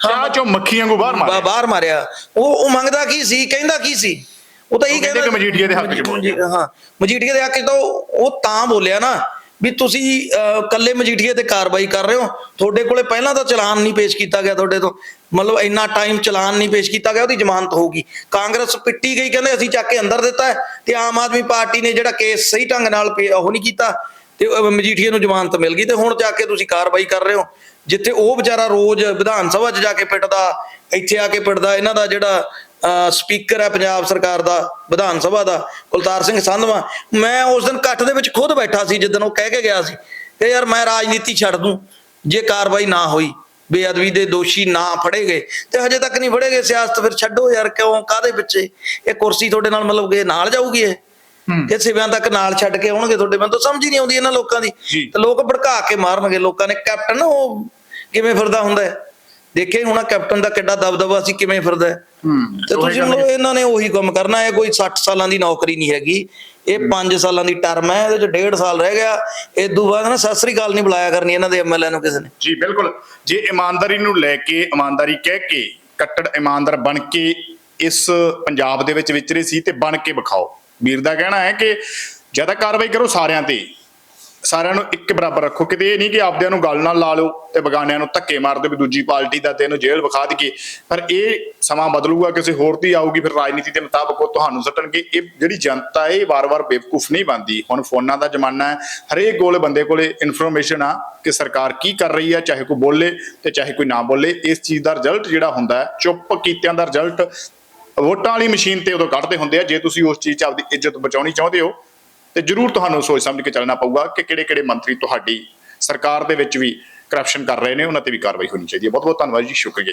ਚਾਹ ਚੋਂ ਮੱਖੀਆਂ ਨੂੰ ਬਾਹਰ ਮਾਰਿਆ। ਬਾਹਰ ਮਾਰਿਆ। ਉਹ ਉਹ ਮੰਗਦਾ ਕੀ ਸੀ? ਕਹਿੰਦਾ ਕੀ ਸੀ? ਉਹ ਤਾਂ ਇਹ ਕਹਿੰਦੇ ਕਿ ਮਜੀਠੀਆ ਦੇ ਹੱਕ 'ਚ ਹਾਂ ਮਜੀਠੀਆ ਦੇ ਹੱਕ 'ਚ ਤਾਂ ਉਹ ਤਾਂ ਬੋਲਿਆ ਨਾ। ਵੀ ਤੁਸੀਂ ਅਹ, ਕੱਲੇ ਮਜੀਠੀਆ ਤੇ ਕਾਰਵਾਈ ਕਰ ਰਹੇ ਹੋ। ਤੁਹਾਡੇ ਕੋਲੇ ਪਹਿਲਾਂ ਤਾਂ ਚਲਾਨ ਨਹੀਂ ਪੇਸ਼ ਕੀਤਾ ਗਿਆ ਤੁਹਾਡੇ ਤੋਂ। ਮਤਲਬ ਇੰਨਾ ਟਾਈਮ ਚਲਾਨ ਨਹੀਂ ਪੇਸ਼ ਕੀਤਾ ਗਿਆ ਉਹਦੀ ਜ਼ਮਾਨਤ ਹੋਊਗੀ। ਕਾਂਗਰਸ ਪਿੱਟੀ ਗਈ ਕਹਿੰਦੇ ਅਸੀਂ ਚੱਕ ਕੇ ਅੰਦਰ ਦਿੱਤਾ ਤੇ ਆਮ ਆਦਮੀ ਪਾਰਟੀ ਨੇ ਜਿਹੜਾ ਕੇਸ ਸਹੀ ਢੰਗ ਨਾਲ ਉਹ ਨਹੀਂ ਕੀਤਾ ਤੇ ਮਜੀਠੀਏ ਨੂੰ ਜ਼ਮਾਨਤ ਮਿਲ ਗਈ ਤੇ ਹੁਣ ਜਾ ਕੇ ਤੁਸੀਂ ਕਾਰਵਾਈ ਕਰ ਰਹੇ ਹੋ। ਜਿੱਥੇ ਉਹ ਵਿਚਾਰਾ ਰੋਜ਼ ਵਿਧਾਨ ਸਭਾ 'ਚ ਜਾ ਕੇ ਪਿੱਟਦਾ ਇੱਥੇ ਆ ਕੇ ਪਿੱਟਦਾ ਇਹਨਾਂ ਦਾ ਜਿਹੜਾ ਸਪੀਕਰ ਹੈ ਪੰਜਾਬ ਸਰਕਾਰ ਦਾ ਵਿਧਾਨ ਸਭਾ ਦਾ ਕੁਲਤਾਰ ਸਿੰਘ ਸੰਧਵਾ। ਮੈਂ ਉਸ ਦਿਨ ਇਕੱਠ ਦੇ ਵਿੱਚ ਖੁਦ ਬੈਠਾ ਸੀ ਜਿੱਦਣ ਉਹ ਕਹਿ ਕੇ ਗਿਆ ਸੀ ਕਿ ਯਾਰ ਮੈਂ ਰਾਜਨੀਤੀ ਛੱਡ ਦੂੰ ਜੇ ਕਾਰਵਾਈ ਨਾ ਹੋਈ ਬੇਅਦਬੀ ਦੇ ਦੋਸ਼ੀ ਨਾ ਫੜੇ ਗਏ ਤੇ ਹਜੇ ਤੱਕ ਨਹੀਂ ਫੜੇ ਗਏ ਸਿਆਸਤ ਫਿਰ ਛੱਡੋ ਯਾਰ ਕਿਉਂ ਕਾਦੇ ਪਿੱਛੇ ਇਹ? ਕੁਰਸੀ ਤੁਹਾਡੇ ਨਾਲ ਮਤਲਬ ਕਿ ਨਾਲ ਜਾਊਗੀ ਇਹ। ਕਿ ਸਿਵਿਆਂ ਤੱਕ ਨਾਲ ਛੱਡ ਕੇ ਆਉਣਗੇ ਤੁਹਾਡੇ ਮੈਨੂੰ ਤਾਂ ਸਮਝ ਹੀ ਨਹੀਂ ਆਉਂਦੀ ਇਹਨਾਂ ਲੋਕਾਂ ਦੀ। ਤੇ ਲੋਕ ਭੜਕਾ ਕੇ ਮਾਰਨਗੇ ਲੋਕਾਂ ਨੇ ਕੈਪਟਨ ਉਹ ਕਿਵੇਂ ਫਿਰਦਾ ਹੁੰਦਾ ਹੈ? ਦੇਖੇ ਹੁਣ ਕੈਪਟਨ ਦਾ ਕਿੱਡਾ ਦਬਦਬਾ ਸੀ ਕਿਵੇਂ ਫਿਰਦਾ ਹੈ। ਤੇ ਤੁਸੀਂ ਇਹਨਾਂ ਨੇ ਉਹੀ ਕੰਮ ਕਰਨਾ ਹੈ ਕੋਈ 60 ਸਾਲਾਂ ਦੀ ਨੌਕਰੀ ਨਹੀਂ ਹੈਗੀ ਇਹ 5 ਸਾਲਾਂ ਦੀ ਟਰਮ ਹੈ ਇਹਦੇ ਚ ਡੇਢ ਸਾਲ ਰਹਿ ਗਿਆ। ਇਹ ਤੋਂ ਬਾਅਦ ਨਾ ਸਤਿ ਸ੍ਰੀ ਅਕਾਲ ਨਹੀਂ ਬੁਲਾਇਆ ਕਰਨੀ ਇਹਨਾਂ ਦੇ ਐਮਐਲਏ ਨੂੰ ਕਿਸੇ ਨੇ। ਜੀ ਬਿਲਕੁਲ। ਜੇ ਇਮਾਨਦਾਰੀ ਨੂੰ ਲੈ ਕੇ ਇਮਾਨਦਾਰੀ ਕਹਿ ਕੇ ਕੱਟੜ ਇਮਾਨਦਾਰ ਬਣ ਕੇ ਇਸ ਪੰਜਾਬ ਦੇ ਵਿੱਚ ਵਿਚਰੇ ਸੀ ਤੇ ਬਣ ਕੇ ਵਿਖਾਓ। ਵੀਰ ਦਾ ਕਹਿਣਾ ਹੈ ਕਿ ਜ਼ਿਆਦਾ ਕਾਰਵਾਈ ਕਰੋ ਸਾਰਿਆਂ ਤੇ। ਸਾਰਿਆਂ ਨੂੰ ਇੱਕ ਬਰਾਬਰ ਰੱਖੋ। ਕਿਤੇ ਇਹ ਨਹੀਂ ਕਿ ਆਪਦਿਆਂ ਨੂੰ ਗੱਲ ਨਾਲ ਲਾ ਲਓ ਤੇ ਬਗਾਨਿਆਂ ਨੂੰ ਧੱਕੇ ਮਾਰ ਦਿਓ ਵੀ ਦੂਜੀ ਪਾਰਟੀ ਦਾ ਤੇ ਇਹਨੂੰ ਜੇਲ੍ਹ ਵਿਖਾ ਦਈਏ। ਪਰ ਇਹ ਸਮਾਂ ਬਦਲੂਗਾ, ਕਿਸੇ ਹੋਰ ਦੀ ਆਊਗੀ, ਫਿਰ ਰਾਜਨੀਤੀ ਦੇ ਮੁਤਾਬਕ ਉਹ ਤੁਹਾਨੂੰ ਸੱਟਣਗੇ। ਇਹ ਜਿਹੜੀ ਜਨਤਾ ਇਹ ਵਾਰ-ਵਾਰ ਬੇਵਕੂਫ ਨਹੀਂ ਬਣਦੀ। ਹੁਣ ਫੋਨਾਂ ਦਾ ਜ਼ਮਾਨਾ ਹੈ, ਹਰੇਕ ਕੋਲ ਬੰਦੇ ਕੋਲੇ ਇਨਫੋਰਮੇਸ਼ਨ ਆ ਕਿ ਸਰਕਾਰ ਕੀ ਕਰ ਰਹੀ ਹੈ, ਚਾਹੇ ਕੋਈ ਬੋਲੇ ਤੇ ਚਾਹੇ ਕੋਈ ਨਾ ਬੋਲੇ। ਇਸ ਚੀਜ਼ ਦਾ ਰਿਜ਼ਲਟ ਜਿਹੜਾ ਹੁੰਦਾ ਹੈ, ਚੁੱਪ ਕੀਤਿਆਂ ਦਾ ਰਿਜ਼ਲਟ ਵੋਟਾਂ ਵਾਲੀ ਮਸ਼ੀਨ ਤੇ ਉਦੋਂ ਕੱਢਦੇ ਹੁੰਦੇ ਆ। ਜੇ ਤੁਸੀਂ ਉਸ ਚੀਜ਼ 'ਚ ਆਪਦੀ ਇੱਜ਼ਤ ਬਚਾਉਣੀ ਚਾਹੁੰਦੇ ਹੋ ਤੇ ਜਰੂਰ ਤੁਹਾਨੂੰ ਸੋਚ ਸਮਝ ਕੇ ਚੱਲਣਾ ਪਊਗਾ ਕਿ ਕਿਹੜੇ-ਕਿਹੜੇ ਮੰਤਰੀ ਤੁਹਾਡੀ ਸਰਕਾਰ ਦੇ ਵਿੱਚ ਵੀ ਕਰਪਸ਼ਨ ਕਰ ਰਹੇ ਨੇ, ਉਹਨਾਂ ਤੇ ਵੀ ਕਾਰਵਾਈ ਹੋਣੀ ਚਾਹੀਦੀ ਹੈ। ਬਹੁਤ ਬਹੁਤ ਧੰਨਵਾਦ ਜੀ, ਸ਼ੁਕਰੀਆ